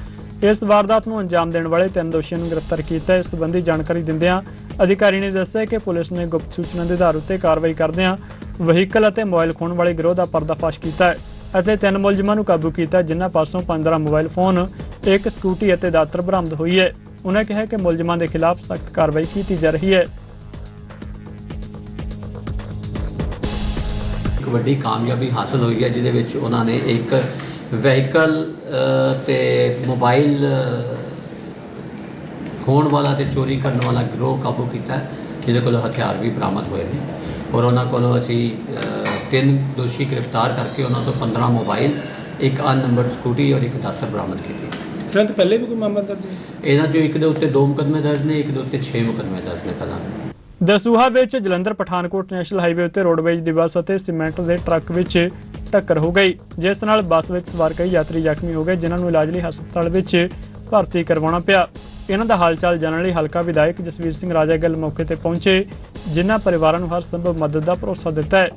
ਇਸ ਵਾਰਦਾਤ ਨੂੰ ਅੰਜਾਮ ਦੇਣ ਵਾਲੇ ਤਿੰਨ ਦੋਸ਼ੀਆਂ ਨੂੰ ਗ੍ਰਿਫਤਾਰ ਕੀਤਾ ਹੈ। ਇਸ ਸੰਬੰਧੀ ਜਾਣਕਾਰੀ ਦਿੰਦਿਆਂ ਅਧਿਕਾਰੀ ਨੇ ਦੱਸਿਆ ਕਿ ਪੁਲਿਸ ਨੇ ਗੁਪਤ ਸੂਚਨਾ ਦੇ ਆਧਾਰ ਉੱਤੇ ਕਾਰਵਾਈ ਕਰਦਿਆਂ ਵਹੀਕਲ ਅਤੇ ਮੋਬਾਈਲ ਖੋਹਣ ਵਾਲੇ ਗਿਰੋਹ ਦਾ ਪਰਦਾਫਾਸ਼ ਕੀਤਾ ਹੈ ਅਤੇ ਤਿੰਨ ਮੁਲਜ਼ਮਾਂ ਨੂੰ ਕਾਬੂ ਕੀਤਾ, ਜਿਨ੍ਹਾਂ ਪਾਸੋਂ 15 ਮੋਬਾਈਲ ਫੋਨ, ਇੱਕ ਸਕੂਟੀ ਅਤੇ ਦਾਤਰ ਬਰਾਮਦ ਹੋਈ ਹੈ ਉਨ੍ਹਾਂ ਕਿਹਾ ਕਿ ਮੁਲਜ਼ਮਾਂ ਦੇ ਖਿਲਾਫ ਸਖਤ ਕਾਰਵਾਈ ਕੀਤੀ ਜਾ ਰਹੀ ਹੈ ਇੱਕ ਵੱਡੀ ਕਾਮਯਾਬੀ ਹਾਸਲ ਹੋਈ ਹੈ, ਜਿਹਦੇ ਵਿੱਚ ਉਹਨਾਂ ਨੇ ਇੱਕ ਵਹੀਕਲ ਤੇ ਮੋਬਾਈਲ ਅ, ਖੋਹਣ ਵਾਲਾ ਤੇ ਚੋਰੀ ਕਰਨ ਵਾਲਾ ਗਰੋਹ ਕਾਬੂ ਕੀਤਾ ਜਿਹਦੇ ਕੋਲ ਹਥਿਆਰ ਵੀ ਬਰਾਮਦ ਹੋਏ ਨੇ। ਔਰ ਉਹਨਾਂ ਕੋਲੋਂ ਅਸੀਂ ਤਿੰਨ ਦੋਸ਼ੀ ਗ੍ਰਿਫਤਾਰ ਕਰਕੇ ਉਹਨਾਂ ਤੋਂ 15 ਮੋਬਾਈਲ ਇੱਕ ਅਨਨੰਬਰਡ ਸਕੂਟੀ ਔਰ ਇੱਕ ਦਾਤਰ ਬਰਾਮਦ ਕੀਤੀ। ਤੁਰੰਤ ਪਹਿਲੇ ਵੀ ਕੋਈ ਮਾਮਲਾ ਦਰਜ ਇਹਨਾਂ ਚੋਂ ਇੱਕ ਦੇ ਉੱਤੇ ਦੋ ਮੁਕੱਦਮੇ ਦਰਜ ਨੇ ਇੱਕ ਦੇ ਉੱਤੇ 6 ਮੁਕੱਦਮੇ ਦਰਜ ਨੇ ਪਹਿਲਾਂ। ਦਸੂਹਾ ਵਿੱਚ ਜਲੰਧਰ ਪਠਾਨਕੋਟ ਨੈਸ਼ਨਲ ਹਾਈਵੇ ਉੱਤੇ ਰੋਡਵੇਜ ਦੀ ਬੱਸ ਅਤੇ ਸੀਮੈਂਟ ਦੇ ਟਰੱਕ ਵਿੱਚ ਟੱਕਰ ਹੋ ਗਈ, ਜਿਸ ਨਾਲ ਬੱਸ ਵਿੱਚ ਸਵਾਰ ਕਈ ਯਾਤਰੀ ਜ਼ਖਮੀ ਹੋ ਗਏ, ਜਿਨ੍ਹਾਂ ਨੂੰ ਇਲਾਜ ਲਈ ਹਸਪਤਾਲ ਵਿੱਚ ਭਰਤੀ ਕਰਵਾਉਣਾ ਪਿਆ। ਇਹਨਾਂ ਦਾ ਹਾਲਚਾਲ ਜਾਣਨ ਲਈ ਹਲਕਾ ਵਿਧਾਇਕ ਜਸਵੀਰ ਸਿੰਘ ਰਾਜਾਗਲ ਮੌਕੇ ਤੇ ਪਹੁੰਚੇ, ਜਿਨ੍ਹਾਂ ਪਰਿਵਾਰਾਂ ਨੂੰ ਹਰ ਸੰਭਵ ਮਦਦ ਦਾ ਭਰੋਸਾ ਦਿੱਤਾ ਹੈ।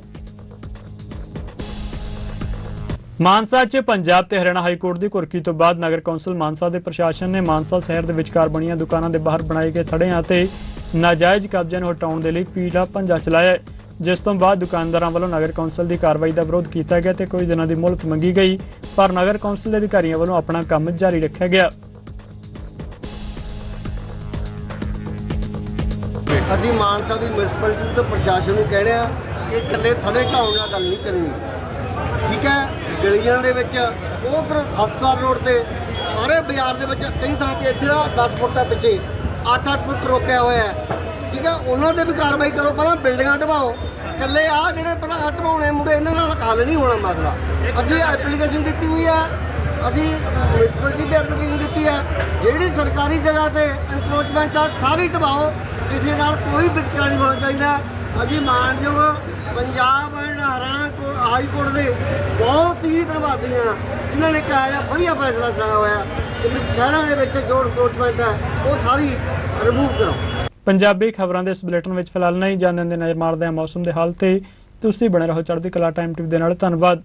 ਮਾਨਸਾ 'ਚ ਪੰਜਾਬ ਤੇ ਹਰਿਆਣਾ ਹਾਈ ਕੋਰਟ ਦੀ ਕੁਰਕੀ ਤੋਂ ਬਾਅਦ ਨਗਰ ਕੌਂਸਲ ਮਾਨਸਾ ਦੇ ਪ੍ਰਸ਼ਾਸਨ ਨੇ ਮਾਨਸਾ ਸ਼ਹਿਰ ਦੇ ਵਿਚਕਾਰ ਬਣੀਆਂ ਦੁਕਾਨਾਂ ਦੇ ਬਾਹਰ ਬਣਾਏ ਗਏ ਥੜਿਆਂ ਅਤੇ ਨਾਜਾਇਜ਼ ਕਬਜ਼ਿਆਂ ਨੂੰ ਹਟਾਉਣ ਦੇ ਲਈ ਪੀਲਾ ਪੰਜਾ ਚਲਾਇਆ ਜਿਸ ਤੋਂ ਬਾਅਦ ਦੁਕਾਨਦਾਰਾਂ ਵੱਲੋਂ ਨਗਰ ਕੌਂਸਲ ਦੀ ਕਾਰਵਾਈ ਦਾ ਵਿਰੋਧ ਕੀਤਾ ਗਿਆ ਤੇ ਕੁਝ ਦਿਨਾਂ ਦੀ ਮੁਹਲਤ ਮੰਗੀ ਗਈ, ਪਰ ਨਗਰ ਕੌਂਸਲ ਦੇ ਅਧਿਕਾਰੀਆਂ ਵੱਲੋਂ ਆਪਣਾ ਕੰਮ ਜਾਰੀ ਰੱਖਿਆ ਗਿਆ। ਅਸੀਂ ਮਾਨਸਾ ਦੀ ਮਿਊਨਿਸਪੈਲਿਟੀ ਤੇ ਪ੍ਰਸ਼ਾਸਨ ਨੂੰ ਕਹਿ ਰਹੇ ਆ ਕਿ ਇਕੱਲੇ ਥੜੇ ਢਾਉਣ ਨਾਲ ਗੱਲ ਨਹੀਂ ਚੱਲਣੀ। ਠੀਕ ਹੈ? ਗਲੀਆਂ ਦੇ ਵਿੱਚ, ਉਧਰ ਹਸਪਤਾਲ ਰੋਡ ਤੇ, ਸਾਰੇ ਬਾਜ਼ਾਰ ਦੇ ਵਿੱਚ ਕਈ ਤਰ੍ਹਾਂ ਦੇ ਇੱਥੇ 10 ਫੁੱਟ ਪਿੱਛੇ। 8-8 ਫੁੱਟ ਰੋਕਿਆ ਹੋਇਆ ਹੈ। ਠੀਕ ਹੈ, ਉਹਨਾਂ ਤੇ ਵੀ ਕਾਰਵਾਈ ਕਰੋ, ਪਹਿਲਾਂ ਬਿਲਡਿੰਗਾਂ ਢਵਾਓ ਇਕੱਲੇ ਆ ਜਿਹੜੇ ਪਹਿਲਾਂ ਆਹ ਢਵਾਉਣੇ ਮੁੰਡੇ, ਇਹਨਾਂ ਨਾਲ ਹੱਲ ਨਹੀਂ ਹੋਣਾ ਮਸਲਾ। ਅਸੀਂ ਐਪਲੀਕੇਸ਼ਨ ਦਿੱਤੀ ਹੋਈ ਹੈ, ਅਸੀਂ ਮਿਊਨਿਸਪੈਲਿਟੀ ਵੀ ਐਪਲੀਕੇਸ਼ਨ ਦਿੱਤੀ ਹੈ। ਜਿਹੜੀ ਸਰਕਾਰੀ ਜਗ੍ਹਾ ਤੇ ਐਨਕਰੋਚਮੈਂਟ ਆ, ਸਾਰੀ ਢਵਾਓ ਕਿਸੇ ਨਾਲ ਕੋਈ ਵਿਤਕਰਾ ਨਹੀਂ ਹੋਣਾ ਚਾਹੀਦਾ। ਅਸੀਂ ਮਾਨਯੋਗ ਪੰਜਾਬ ਐਂਡ ਹਰਿਆਣਾ ਕੋ- ਹਾਈ ਕੋਰਟ ਦੇ ਬਹੁਤ ਹੀ ਧੰਨਵਾਦੀ ਹਾਂ, ਜਿਨ੍ਹਾਂ ਨੇ ਕਿਹਾ ਵਧੀਆ ਫੈਸਲਾ ਸੁਣਾਇਆ ਹੋਇਆ। ਸ਼ਹਿਰਾਂ ਦੇ ਵਿੱਚ ਜੋ ਐਨਕਰੋਚਮੈਂਟ ਹੈ, ਉਹ ਸਾਰੀ ਰਿਮੂਵ ਕਰੋ। ਪੰਜਾਬੀ ਖਬਰਾਂ ਦੇ ਇਸ ਬੁਲੇਟਿਨ ਵਿੱਚ ਫਿਲਹਾਲ ਨਹੀਂ ਜਾਣਦੇ ਦੇ ਨਜ਼ਰ ਮਾਰਦੇ ਹਾਂ ਮੌਸਮ ਦੇ ਹਾਲ ਤੇ। ਤੁਸੀਂ ਬਣੇ ਰਹੋ ਚੜ੍ਹਦੀ ਕਲਾ ਟਾਈਮ ਟੀਵੀ ਦੇ ਨਾਲ, ਧੰਨਵਾਦ।